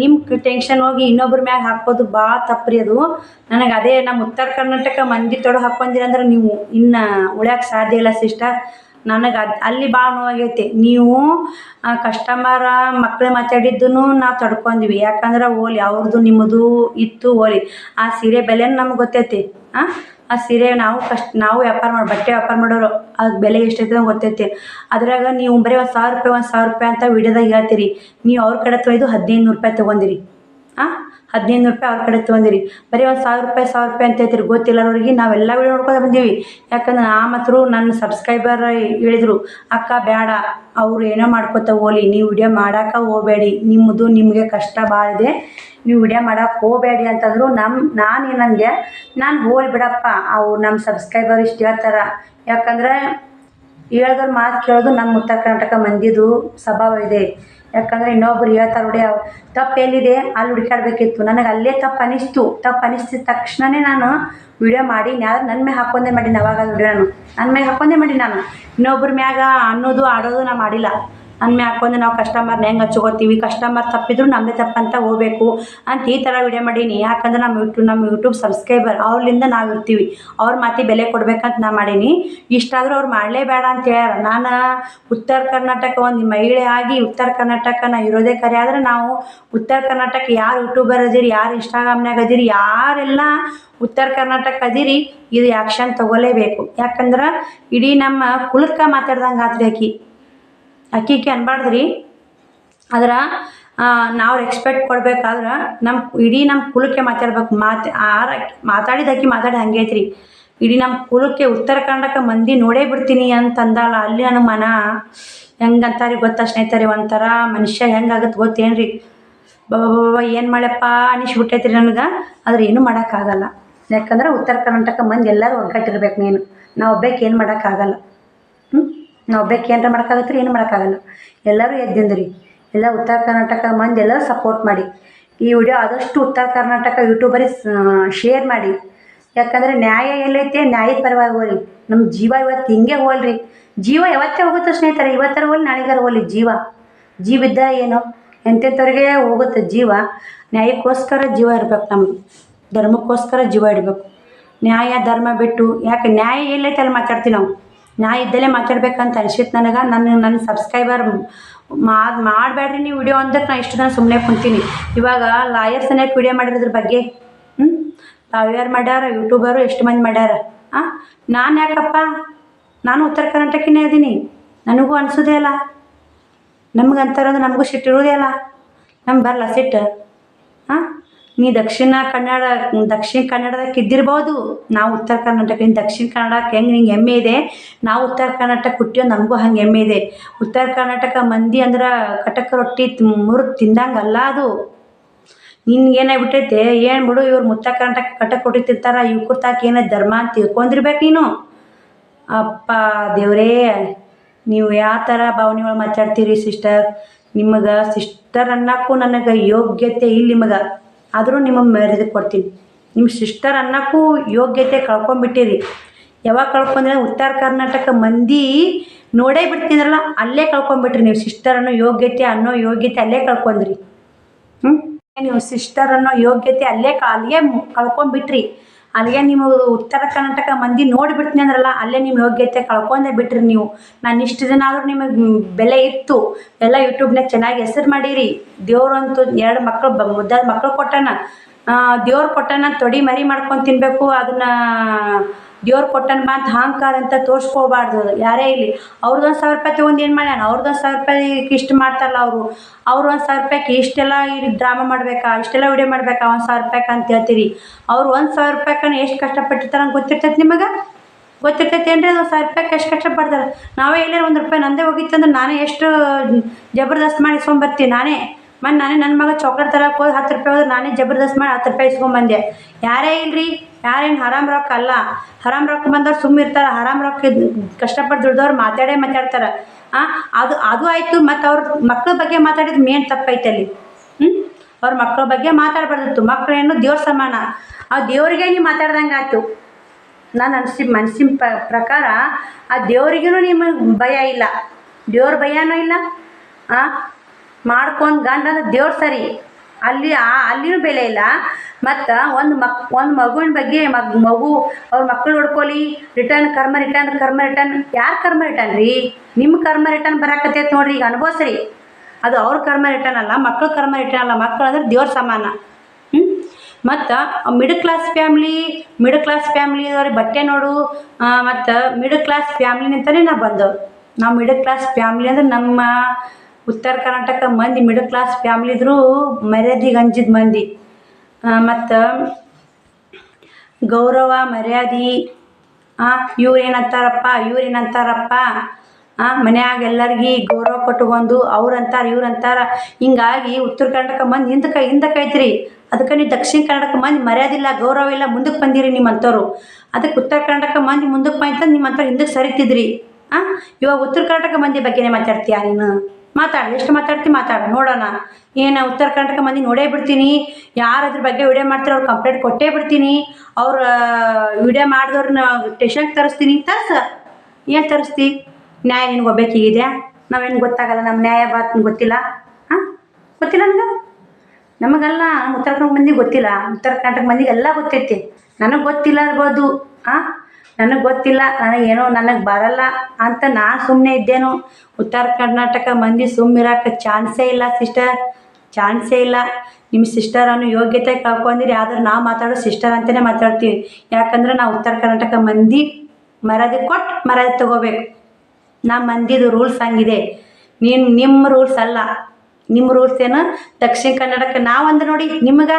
Speaker 1: ನಿಮ್ಮ ಟೆನ್ಷನ್ ಹೋಗಿ ಇನ್ನೊಬ್ರ ಮ್ಯಾಗ ಹಾಕೋದು ಭಾಳ ತಪ್ಪು ರೀ ಅದು. ನನಗೆ ಅದೇ ನಮ್ಮ ಉತ್ತರ ಕರ್ನಾಟಕ ಮಂದಿ ತೊಡ ಹಾಕೊಂಡಿರಂದ್ರ ನೀವು ಇನ್ನು ಉಳ್ಯಾಕೆ ಸಾಧ್ಯ ಇಲ್ಲ, ಸಿಸ್ಟರ್. ನನಗೆ ಅದು ಅಲ್ಲಿ ಭಾಳ ನೋವಾಗೈತಿ. ನೀವು ಕಸ್ಟಮರ ಮಕ್ಳು ಮಾತಾಡಿದ್ದೂ ನಾವು ತಡ್ಕೊಂಡ್ವಿ. ಯಾಕಂದ್ರೆ ಹೋಗ್ಲಿ ಅವ್ರದ್ದು ನಿಮ್ಮದು ಇತ್ತು ಹೋಗ್ಲಿ ಆ ಸೀರೆ ಬೆಲೆ ನಮ್ಗೆ ಗೊತ್ತೈತಿ. ಹಾಂ ಆ ಸೀರೆ ನಾವು ಕಷ್ಟ, ನಾವು ವ್ಯಾಪಾರ ಮಾಡಿ, ಬಟ್ಟೆ ವ್ಯಾಪಾರ ಮಾಡೋರು ಅದಕ್ಕೆ ಬೆಲೆ ಎಷ್ಟೈತೆ ಅಂತ ಗೊತ್ತೈತಿ. ಅದ್ರಾಗ ನೀವು ಬರೀ ಒಂದು ಸಾವಿರ ರೂಪಾಯಿ, ಒಂದು ಸಾವಿರ ರೂಪಾಯಿ ಅಂತ ವಿಡಿಯೋದಾಗ ಹೇಳ್ತೀರಿ. ನೀವು ಅವ್ರ ಕಡೆ ತೊಯ್ದು ಹದಿನೈದು ನೂರು ರೂಪಾಯಿ ತೊಗೊಂಡಿರಿ. ಹದಿನೈದು ರೂಪಾಯಿ ಅವ್ರ ಕಡೆ ತೊಗೊಂಡಿರಿ. ಬರೀ ಒಂದು ಸಾವಿರ ರೂಪಾಯಿ ಸಾವಿರ ರೂಪಾಯಿ ಅಂತ ಹೇಳ್ತೀರಿ. ಗೊತ್ತಿಲ್ಲವ್ರಿಗೆ ನಾವೆಲ್ಲ ವಿಡಿಯೋ ನೋಡ್ಕೊಂಡು ಬಂದೀವಿ. ಯಾಕಂದ್ರೆ ನಾ ಮಾತ್ರ ನನ್ನ ಸಬ್ಸ್ಕ್ರೈಬರ್ ಹೇಳಿದರು, ಅಕ್ಕ ಬೇಡ ಅವ್ರು ಏನೋ ಮಾಡ್ಕೊತ ಹೋಲಿ ನೀವು ವಿಡಿಯೋ ಮಾಡೋಕೆ ಹೋಗಬೇಡಿ. ನಿಮ್ಮದು ನಿಮಗೆ ಕಷ್ಟ ಭಾಳ ಇದೆ. ನೀವು ವಿಡಿಯೋ ಮಾಡೋಕೆ ಹೋಗಬೇಡಿ ಅಂತಂದರು ನಮ್ಮ ನಾನು ಏನಂದೆ ನಾನು ಹೋಲ್ ಬಿಡಪ್ಪ ಅವ್ರು ನಮ್ಮ ಸಬ್ಸ್ಕ್ರೈಬರ್ ಇಷ್ಟು ಹೇಳ್ತಾರೆ. ಯಾಕಂದ್ರೆ ಹೇಳ್ದವ್ರ ಮಾತು ಕೇಳೋದು ನಮ್ಮ ಉತ್ತರ ಕರ್ನಾಟಕ ಮಂದಿದು ಸ್ವಭಾವ ಇದೆ. ಯಾಕಂದರೆ ಇನ್ನೊಬ್ರು ಹೇಳ್ತಾರೆ, ನೋಡಿ ತಪ್ಪು ಎಲ್ಲಿದೆ? ಅಲ್ಲಿ ಹುಡುಕಾಡ್ಬೇಕಿತ್ತು ನನಗೆ ಅಲ್ಲೇ ತಪ್ಪು ಅನಿಸ್ತು. ತಪ್ಪು ಅನಿಸಿದ ತಕ್ಷಣನೇ ನಾನು ವಿಡಿಯೋ ಮಾಡಿ ಯಾರು ನನ್ನ ಮೇಲೆ ಹಾಕೊಂಡೆ ಮಾಡೀನಿ ಅವಾಗ ವಿಡಿಯೋ ನಾನು. ನನ್ನ ಮೇಲೆ ಹಾಕೊಂಡೆ ಮಾಡೀನಿ ನಾನು. ಇನ್ನೊಬ್ರ ಮ್ಯಾಗ ಅನ್ನೋದು ಆಡೋದು ನಾನು ಮಾಡಿಲ್ಲ. ಮ್ಯಾಗ ಹಾಕೊಂಡು ನಾವು ಕಸ್ಟಮರ್ನ ಹೆಂಗೆ ಹಚ್ಕೋತೀವಿ ಕಸ್ಟಮರ್ ತಪ್ಪಿದ್ರು ನಮ್ಮದೇ ತಪ್ಪಂತ ಹೋಗ್ಬೇಕು. ಅಂತ ಈ ಥರ ವಿಡಿಯೋ ಮಾಡೀನಿ. ಯಾಕಂದ್ರೆ ನಮ್ಮ ಯೂಟ್ಯೂಬ್ ನಮ್ಮ ಯೂಟ್ಯೂಬ್ ಸಬ್ಸ್ಕ್ರೈಬರ್ ಅವ್ರಿಂದ ನಾವು ಇರ್ತೀವಿ. ಅವ್ರ ಮಾತಿ ಬೆಲೆ ಕೊಡ್ಬೇಕಂತ ನಾ ಮಾಡೀನಿ. ಇಷ್ಟಾದರೂ ಅವ್ರು ಮಾಡಲೇಬೇಡ ಅಂತ ಹೇಳ್ಯಾರ. ನಾನು ಉತ್ತರ ಕರ್ನಾಟಕ ಒಂದು ಮಹಿಳೆ ಆಗಿ ಉತ್ತರ ಕರ್ನಾಟಕ ನಾ ಇರೋದೇ ಕರೆ. ಆದರೆ ನಾವು ಉತ್ತರ ಕರ್ನಾಟಕ ಯಾರು ಯೂಟ್ಯೂಬರ್ ಅದೀರಿ, ಯಾರು ಇನ್ಸ್ಟಾಗ್ರಾಮ್ನಾಗ ಅದೀರಿ, ಯಾರೆಲ್ಲ ಉತ್ತರ ಕರ್ನಾಟಕ ಅದೀರಿ, ಇದು ಆ್ಯಕ್ಷನ್ ತಗೋಲೇಬೇಕು ಯಾಕಂದ್ರೆ ಇಡೀ ನಮ್ಮ ಕುಲಕ್ಕೆ ಮಾತಾಡ್ದಂಗೆ ಆತ್ರಿ ಆಕಿ. ಅಕ್ಕಿಗೆ ಅನ್ಬಾರ್ದು ರೀ ಆದ್ರೆ ನಾವು ರೆಸ್ಪೆಕ್ಟ್ ಕೊಡ್ಬೇಕಾದ್ರೆ ನಮ್ಮ ಇಡೀ ನಮ್ಮ ಕುಲಕ್ಕೆ ಮಾತಾಡ್ಬೇಕು. ಮಾತು ಆರ ಮಾತಾಡಿದ ಅಕ್ಕಿ ಮಾತಾಡಿ ಹಂಗೆ ಐತ್ರಿ. ಇಡೀ ನಮ್ಮ ಕುಲಕ್ಕೆ ಉತ್ತರ ಕರ್ನಾಟಕ ಮಂದಿ ನೋಡೇ ಬಿಡ್ತೀನಿ ಅಂತ ಅಂದಲ್ಲ ಅಲ್ಲಿ ನನ್ನ ಮನ ಹೆಂಗಂತಾರಿ ಗೊತ್ತ ಸ್ನೇಹಿತರಿ, ಒಂಥರ ಮನುಷ್ಯ ಹೆಂಗಾಗತ್ತೆ ಗೊತ್ತೇನು ರೀ ಬಾಬಾ ಏನು ಮಾಡಪ್ಪ ಅನಿಸ್ಬಿಟ್ಟೈತ್ರಿ ನನಗೆ. ಆದ್ರೆ ಏನೂ ಮಾಡೋಕ್ಕಾಗಲ್ಲ. ಯಾಕಂದ್ರೆ ಉತ್ತರ ಕರ್ನಾಟಕ ಮಂದಿ ಎಲ್ಲರೂ ಒಗ್ಗಟ್ಟಿರ್ಬೇಕು ನೀನು ನಾವು ಒಬ್ಬಕ್ಕೆ ಏನು ಮಾಡೋಕ್ಕಾಗಲ್ಲ. ನಾವು ಒಬ್ಬಕ್ಕೆ ಏನಾರ ಮಾಡೋಕ್ಕಾಗತ್ತೆ ಏನು ಮಾಡೋಕ್ಕಾಗಲ್ಲ. ಎಲ್ಲರೂ ಎದ್ದಿಂದ್ರಿ ಎಲ್ಲ ಉತ್ತರ ಕರ್ನಾಟಕ ಮಂದಿ ಎಲ್ಲರೂ ಸಪೋರ್ಟ್ ಮಾಡಿ. ಈ ವಿಡಿಯೋ ಆದಷ್ಟು ಉತ್ತರ ಕರ್ನಾಟಕ ಯೂಟ್ಯೂಬರಿಗೆ ಶೇರ್ ಮಾಡಿ. ಯಾಕಂದರೆ ನ್ಯಾಯ ಎಲ್ಲೈತೆ, ನ್ಯಾಯದ ಪರವಾಗಿ ಹೋಗ್ರಿ. ನಮ್ಮ ಜೀವ ಇವತ್ತು ಹಿಂಗೆ ಹೋಲ್ರಿ ಜೀವ ಯಾವತ್ತೇ ಹೋಗುತ್ತೆ ಸ್ನೇಹಿತರೆ, ಇವತ್ತರ ಹೋಗ್ಲಿ, ನಾಳೆಗಾರ ಹೋಗ್ಲಿ ಜೀವ. ಜೀವಿದ್ದ ಏನು? ಎಂತೆಂಥವ್ರಿಗೆ ಹೋಗುತ್ತೆ ಜೀವ? ನ್ಯಾಯಕ್ಕೋಸ್ಕರ ಜೀವ ಇರಬೇಕು ನಮ್ಮ ಧರ್ಮಕ್ಕೋಸ್ಕರ ಜೀವ ಇಡಬೇಕು. ನ್ಯಾಯ, ಧರ್ಮ ಬಿಟ್ಟು, ಯಾಕೆ ನ್ಯಾಯ ಎಲ್ಲೈತೆ ಅಲ್ಲಿ ಮಾತಾಡ್ತೀವಿ ನಾವು. ನಾ ಇದ್ದಲ್ಲೇ ಮಾತಾಡ್ಬೇಕಂತ ಅನ್ಸಿತ್ತು ನನಗೆ. ನನ್ನ ನನ್ನ ಸಬ್ಸ್ಕ್ರೈಬರ್ ಮಾಡ್ ಮಾಡಬೇಡ್ರಿ ನೀವು ವಿಡಿಯೋ ಅಂದಕ್ಕೆ ನಾನು ಇಷ್ಟು ದಿನ ಸುಮ್ಮನೆ ಕುಂತೀನಿ. ಇವಾಗ ಲಾಯರ್ಸ್ ಅನ್ನಕ್ಕೆ ವಿಡಿಯೋ ಮಾಡಿರೋದ್ರ ಬಗ್ಗೆ? ಹ್ಞೂ ತಾವ್ಯಾರು ಮಾಡ್ಯಾರ? ಯೂಟ್ಯೂಬರು ಎಷ್ಟು ಮಂದಿ ಮಾಡ್ಯಾರ? ಹಾಂ ನಾನು ಯಾಕಪ್ಪ? ನಾನು ಉತ್ತರ ಕರ್ನಾಟಕನೇ ಇದ್ದೀನಿ ನನಗೂ ಅನಿಸೋದೇ ಅಲ್ಲ ನಮ್ಗೆ ಅಂತಾರಂದ್ರೆ ನಮಗೂ ಸಿಟ್ಟಿರೋದೇ ಅಲ್ಲ ನಮ್ಗೆ ಬರಲ್ಲ ಸಿಟ್ಟು? ಹಾಂ ನೀ ದಕ್ಷಿಣ ಕನ್ನಡ, ದಕ್ಷಿಣ ಕನ್ನಡದಕ್ಕೆ ಇದ್ದಿರ್ಬೋದು. ನಾವು ಉತ್ತರ ಕರ್ನಾಟಕ ನೀನು ದಕ್ಷಿಣ ಕನ್ನಡಕ್ಕೆ ಹೆಂಗೆ ನಿಂಗೆ ಹೆಮ್ಮೆ ಇದೆ? ನಾವು ಉತ್ತರ ಕರ್ನಾಟಕ ಹುಟ್ಟಿಯೋ ನಮಗೂ ಹಂಗೆ ಹೆಮ್ಮೆ ಇದೆ. ಉತ್ತರ ಕರ್ನಾಟಕ ಮಂದಿ ಅಂದ್ರೆ ಕಟಕ ರೊಟ್ಟಿ ಮುರಿದು ತಿಂದಂಗೆ ಅಲ್ಲ ಅದು. ನಿನ್ಗೆ ಏನಾಗ್ಬಿಟ್ಟೈತೆ? ಏನು ಬಿಡು, ಇವ್ರು ಉತ್ತರ ಕರ್ನಾಟಕ ಕಟಕ ರೊಟ್ಟಿ ತಿಂತಾರ, ಇವ್ ಏನೋ ಧರ್ಮ ಅಂತ ತಿಳ್ಕೊಂಡಿರ್ಬೇಕು ನೀನು. ಅಪ್ಪ ದೇವರೇ, ನೀವು ಯಾವ ಥರ ಭಾವನೆ ಒಳಗೆ ಮಾತಾಡ್ತೀರಿ ಸಿಸ್ಟರ್? ನಿಮಗೆ ಸಿಸ್ಟರ್ ಅನ್ನಕ್ಕೂ ನನಗೆ ಯೋಗ್ಯತೆ ಇಲ್ಲ ನಿಮಗೆ. ಆದರೂ ನಿಮ್ಮ ಮರ್ಯಾದೆ ಕೊಡ್ತೀನಿ. ನಿಮ್ಮ ಸಿಸ್ಟರ್ ಅನ್ನೋಕ್ಕೂ ಯೋಗ್ಯತೆ ಕಳ್ಕೊಂಬಿಟ್ಟಿರಿ ಯಾವಾಗ ಕಳ್ಕೊಂಡ್ರೆ ಉತ್ತರ ಕರ್ನಾಟಕ ಮಂದಿ ನೋಡೇ ಬಿಡ್ತಿದ್ರಲ್ಲ, ಅಲ್ಲೇ ಕಳ್ಕೊಂಬಿಟ್ರಿ ನೀವು. ಸಿಸ್ಟರ್ ಅನ್ನೋ ಯೋಗ್ಯತೆ ಅನ್ನೋ ಯೋಗ್ಯತೆ ಅಲ್ಲೇ ಕಳ್ಕೊಂಡ್ರಿ. ಹ್ಞೂ ನೀವು ಸಿಸ್ಟರ್ ಅನ್ನೋ ಯೋಗ್ಯತೆ ಅಲ್ಲೇ ಕ ಅಲ್ಲಿಗೆ ಮು- ಕಳ್ಕೊಂಬಿಟ್ರಿ ಅಲ್ಲಿಗೆ ನಿಮಗೆ ಉತ್ತರ ಕರ್ನಾಟಕ ಮಂದಿ ನೋಡಿಬಿಡ್ತೀನಿ ಅಂದ್ರಲ್ಲ, ಅಲ್ಲೇ ನಿಮ್ಮ ಯೋಗ್ಯತೆ ಕಳ್ಕೊಂಡೇ ಬಿಟ್ರಿ ನೀವು. ನಾನು ಇಷ್ಟು ದಿನ ಆದರೂ ನಿಮಗೆ ಬೆಲೆ ಇತ್ತು. ಎಲ್ಲ ಯೂಟ್ಯೂಬ್ನಾಗ ಚೆನ್ನಾಗಿ ಹೆಸರು ಮಾಡೀರಿ. ದೇವ್ರಂತೂ ಎರಡು ಮಕ್ಕಳು ಮುದ್ದಾದ ಮಕ್ಕಳು ಕೊಟ್ಟಾನ. ದೇವ್ರು ಕೊಟ್ಟಾನ, ತೊಡಿ ಮರಿ ಮಾಡ್ಕೊಂಡು ತಿನ್ನಬೇಕು ಅದನ್ನು ದೇವ್ರು ಕೊಟ್ಟನ ಮಾತು ಅಹಂಕಾರ ಅಂತ ತೋರಿಸ್ಕೋಬಾರ್ದು. ಯಾರೇ ಇಲ್ಲಿ ಅವ್ರದ್ದೊಂದು ಸಾವಿರ ರೂಪಾಯಿ ತೊಗೊಂಡು ಏನು ಮಾಡ್ಯಾನ? ಅವ್ರದ್ದೊಂದು ಸಾವಿರ ರೂಪಾಯಿ ಇಷ್ಟು ಮಾಡ್ತಾರಲ್ಲ ಅವರು. ಅವ್ರು ಒಂದು ಸಾವಿರ ರೂಪಾಯಿಗೆ ಇಷ್ಟೆಲ್ಲ ಇಲ್ಲಿ ಡ್ರಾಮಾ ಮಾಡಬೇಕಾ? ಇಷ್ಟೆಲ್ಲ ವಿಡಿಯೋ ಮಾಡಬೇಕಾ? ಒಂದು ಸಾವಿರ ರೂಪಾಯಿಗೆ ಅಂತ ಹೇಳ್ತೀರಿ. ಅವ್ರು ಒಂದು ಸಾವಿರ ರೂಪಾಯಿಗೆ ಎಷ್ಟು ಕಷ್ಟಪಟ್ಟಿರ್ತಾರೆ ಗೊತ್ತಿರ್ತೈತೆ ನಿಮಗೆ? ಗೊತ್ತಿರ್ತೈತೆ ರೀ ಅದು ಸಾವಿರ ರೂಪಾಯಿಗೆ ಎಷ್ಟು ಕಷ್ಟಪಡ್ತಾರೆ? ನಾವೇ ಇಲ್ಲೇ ಒಂದು ರೂಪಾಯಿ ನಂದೇ ಹೋಗಿತ್ತು ಅಂದ್ರೆ ನಾನೇ ಎಷ್ಟು ಜಬರ್ದಸ್ತ್ ಮಾಡಿ ನಾನೇ. ಮೊನ್ನೆ ನಾನೇ ನನ್ನ ಮಗ ಚಾಕ್ಲೇಟ್ ತರಕ್ಕೆ ಹೋಗಿ ಹತ್ತು ರೂಪಾಯಿ ಹೋದ್ರೆ ನಾನೇ ಜಬರ್ದಸ್ತ್ ಮಾಡಿ ಹತ್ತು ರೂಪಾಯಿ ಇಸ್ಕೊಂಬಂದೆ ಯಾರೇ ಇಲ್ರಿ, ಯಾರೇನು ಹರಾಮ್ ರೊಕ್ಕ ಅಲ್ಲ. ಹರಾಮ್ ರೊಕ್ಕ ಬಂದವ್ರು ಸುಮ್ಮ ಇರ್ತಾರ. ಹರಾಮ್ ರೊಕ್ಕ ಕಷ್ಟಪಟ್ಟು ದುಡ್ದವ್ರು ಮಾತಾಡೇ ಮಾತಾಡ್ತಾರೆ. ಹಾಂ ಅದು ಅದು ಆಯಿತು ಮತ್ತು ಅವ್ರ ಮಕ್ಳ ಬಗ್ಗೆ ಮಾತಾಡಿದ ಮೇನ್ ತಪ್ಪೈತೆ ಅಲ್ಲಿ. ಅವ್ರ ಮಕ್ಕಳ ಬಗ್ಗೆ ಮಾತಾಡಬಾರ್ದಿತ್ತು. ಮಕ್ಕಳೇನು ದೇವ್ರ ಸಮಾನ. ಆ ದೇವ್ರಿಗೆ ನೀವು ಮಾತಾಡ್ದಂಗೆ ಆಯ್ತು. ನಾನು ಅನ್ಸಿ, ಮನ್ಸಿನ ಪ, ಪ್ರಕಾರ ಆ ದೇವ್ರಿಗೂ ನಿಮಗೆ ಭಯ ಇಲ್ಲ. ದೇವ್ರ ಭಯನೂ ಇಲ್ಲ. ಆ ಮಾಡ್ಕೊಂಡು ಗಂಡ ಅಂದ್ರೆ ದೇವ್ರ ಸರಿ. ಅಲ್ಲಿ ಆ, ಅಲ್ಲಿನೂ ಬೆಲೆ ಇಲ್ಲ. ಮತ್ತು ಒಂದು ಮಕ್, ಒಂದು ಮಗುವಿನ ಬಗ್ಗೆ ಮಗ್, ಮಗು ಅವ್ರ ಮಕ್ಕಳು ಹೊಡ್ಕೊಳ್ಳಿ return karma return karma return ಯಾರು ಕರ್ಮ ರಿಟರ್ನ್ ರೀ? ನಿಮ್ಮ ಕರ್ಮ ರಿಟರ್ನ್ ಬರಾಕತ್ತೈತೆ ನೋಡ್ರಿ, ಈಗ ಅನುಭವಿಸ್ರಿ. ಅದು ಅವ್ರ ಕರ್ಮ ರಿಟರ್ನ್ ಅಲ್ಲ ಮಕ್ಕಳ ಕರ್ಮ ರಿಟರ್ನ್ ಅಲ್ಲ. ಮಕ್ಕಳು ಅಂದ್ರೆ ದೇವ್ರ ಸಮಾನ. ಹ್ಞೂ ಮತ್ತು middle class family middle class family ಅವ್ರಿಗೆ ಬಟ್ಟೆ ನೋಡು. ಮತ್ತು ಮಿಡಲ್ ಕ್ಲಾಸ್ ಫ್ಯಾಮ್ಲಿನಿಂದಲೇ ನಾವು ಬಂದವು ನಾವು ಮಿಡಲ್ ಕ್ಲಾಸ್ ಫ್ಯಾಮ್ಲಿ ಅಂದ್ರೆ ನಮ್ಮ ಉತ್ತರ ಕರ್ನಾಟಕ ಮಂದಿ ಮಿಡಲ್ ಕ್ಲಾಸ್ ಫ್ಯಾಮ್ಲಿ ಇದ್ರೂ ಮರ್ಯಾದೆಗೆ ಅಂಜಿದ ಮಂದಿ. ಮತ್ತು ಗೌರವ, ಮರ್ಯಾದೆ ಇವ್ರು ಏನಂತಾರಪ್ಪ ಇವ್ರು ಏನಂತಾರಪ್ಪ ಮನ್ಯಾಗ ಎಲ್ಲರಿಗೆ ಗೌರವ ಕೊಟ್ಕೊಂಡು ಅವ್ರು ಅಂತಾರೆ, ಇವ್ರು ಅಂತಾರೆ. ಹಿಂಗಾಗಿ ಉತ್ತರ ಕರ್ನಾಟಕ ಮಂದಿ ಹಿಂದಕ್ಕೆ ಹಿಂದಕ್ಕೆ ಐತ್ರಿ ಅದಕ್ಕೆ ನೀವು ದಕ್ಷಿಣ ಕರ್ನಾಟಕ ಮಂದಿ ಮರ್ಯಾದಿಲ್ಲ ಗೌರವ ಇಲ್ಲ ಮುಂದಕ್ಕೆ ಬಂದಿರಿ ನಿಮ್ಮಂಥವ್ರು. ಅದಕ್ಕೆ ಉತ್ತರ ಕರ್ನಾಟಕ ಮಂದಿ ಮುಂದಕ್ಕೆ ಬಂತ ನಿಮ್ಮಂಥವ್ರು ಹಿಂದಕ್ಕೆ ಸರಿತಿದ್ರಿ. ಹಾಂ ಇವಾಗ ಉತ್ತರ ಕರ್ನಾಟಕ ಮಂದಿ ಬಗ್ಗೆನೇ ಮಾತಾಡ್ತೀಯ ನೀನು? ಮಾತಾಡು, ಎಷ್ಟು ಮಾತಾಡ್ತಿ ಮಾತಾಡು, ನೋಡೋಣ. ಏನು ಉತ್ತರ ಕರ್ನಾಟಕ ಮಂದಿ ನೋಡೇ ಬಿಡ್ತೀನಿ. ಯಾರು ಅದ್ರ ಬಗ್ಗೆ ವಿಡಿಯೋ ಮಾಡ್ತಾರೆ ಅವ್ರು ಕಂಪ್ಲೇಂಟ್ ಕೊಟ್ಟೇ ಬಿಡ್ತೀನಿ. ಅವ್ರ ವಿಡಿಯೋ ಮಾಡಿದವ್ರನ್ನ ಟೆಷನ್ ತರಿಸ್ತೀನಿ. ತರ್ಸ. ಏನು ತರಿಸ್ತಿ? ನ್ಯಾಯ ನಿನ್ಗೆ ಒಬ್ಬೇಕಿಗಿದೆಯಾ? ನಾವೇನು ಗೊತ್ತಾಗಲ್ಲ ನಮ್ಮ ನ್ಯಾಯ ಬಾತ್ ಗೊತ್ತಿಲ್ಲ? ಹಾಂ? ಗೊತ್ತಿಲ್ಲ ನನಗೆ? ನಮಗೆಲ್ಲ ಉತ್ತರ ಕರ್ನಾಟಕ ಮಂದಿಗೆ ಗೊತ್ತಿಲ್ಲ. ಉತ್ತರ ಕರ್ನಾಟಕ ಮಂದಿಗೆ ಎಲ್ಲ ಗೊತ್ತೈತಿ. ನನಗೆ ಗೊತ್ತಿಲ್ಲ ಇರ್ಬೋದು ಹಾಂ? ನನಗೆ ಗೊತ್ತಿಲ್ಲ, ನನಗೆ ಏನೋ ನನಗೆ ಬರಲ್ಲ ಅಂತ ನಾನು ಸುಮ್ಮನೆ ಇದ್ದೇನು. ಉತ್ತರ ಕರ್ನಾಟಕ ಮಂದಿ ಸುಮ್ಮಿರಕ್ಕೆ ಚಾನ್ಸೇ ಇಲ್ಲ ಸಿಸ್ಟರ್, ಚಾನ್ಸೇ ಇಲ್ಲ. ನಿಮ್ಮ ಸಿಸ್ಟರ್ ಅನ್ನೋ ಯೋಗ್ಯತೆ ಕಳ್ಕೊಂಡಿರಿ, ಆದ್ರೆ ನಾವು ಮಾತಾಡೋ ಸಿಸ್ಟರ್ ಅಂತಲೇ ಮಾತಾಡ್ತೀವಿ. ಯಾಕಂದ್ರೆ ನಾವು ಉತ್ತರ ಕರ್ನಾಟಕ ಮಂದಿ ಮರದಿ ಕೊಟ್ಟು ಮರ್ಯಾದೆ ತಗೋಬೇಕು. ನಮ್ಮ ಮಂದಿದು ರೂಲ್ಸ್ ಹಂಗಿದೆ. ನೀನು ನಿಮ್ಮ ರೂಲ್ಸ್ ಅಲ್ಲ. ನಿಮ್ಮ ರೂಲ್ಸ್ ಏನು? ದಕ್ಷಿಣ ಕನ್ನಡಕ್ಕೆ ನಾವು ಅಂದ್ರೆ ನೋಡಿ, ನಿಮ್ಗೆ?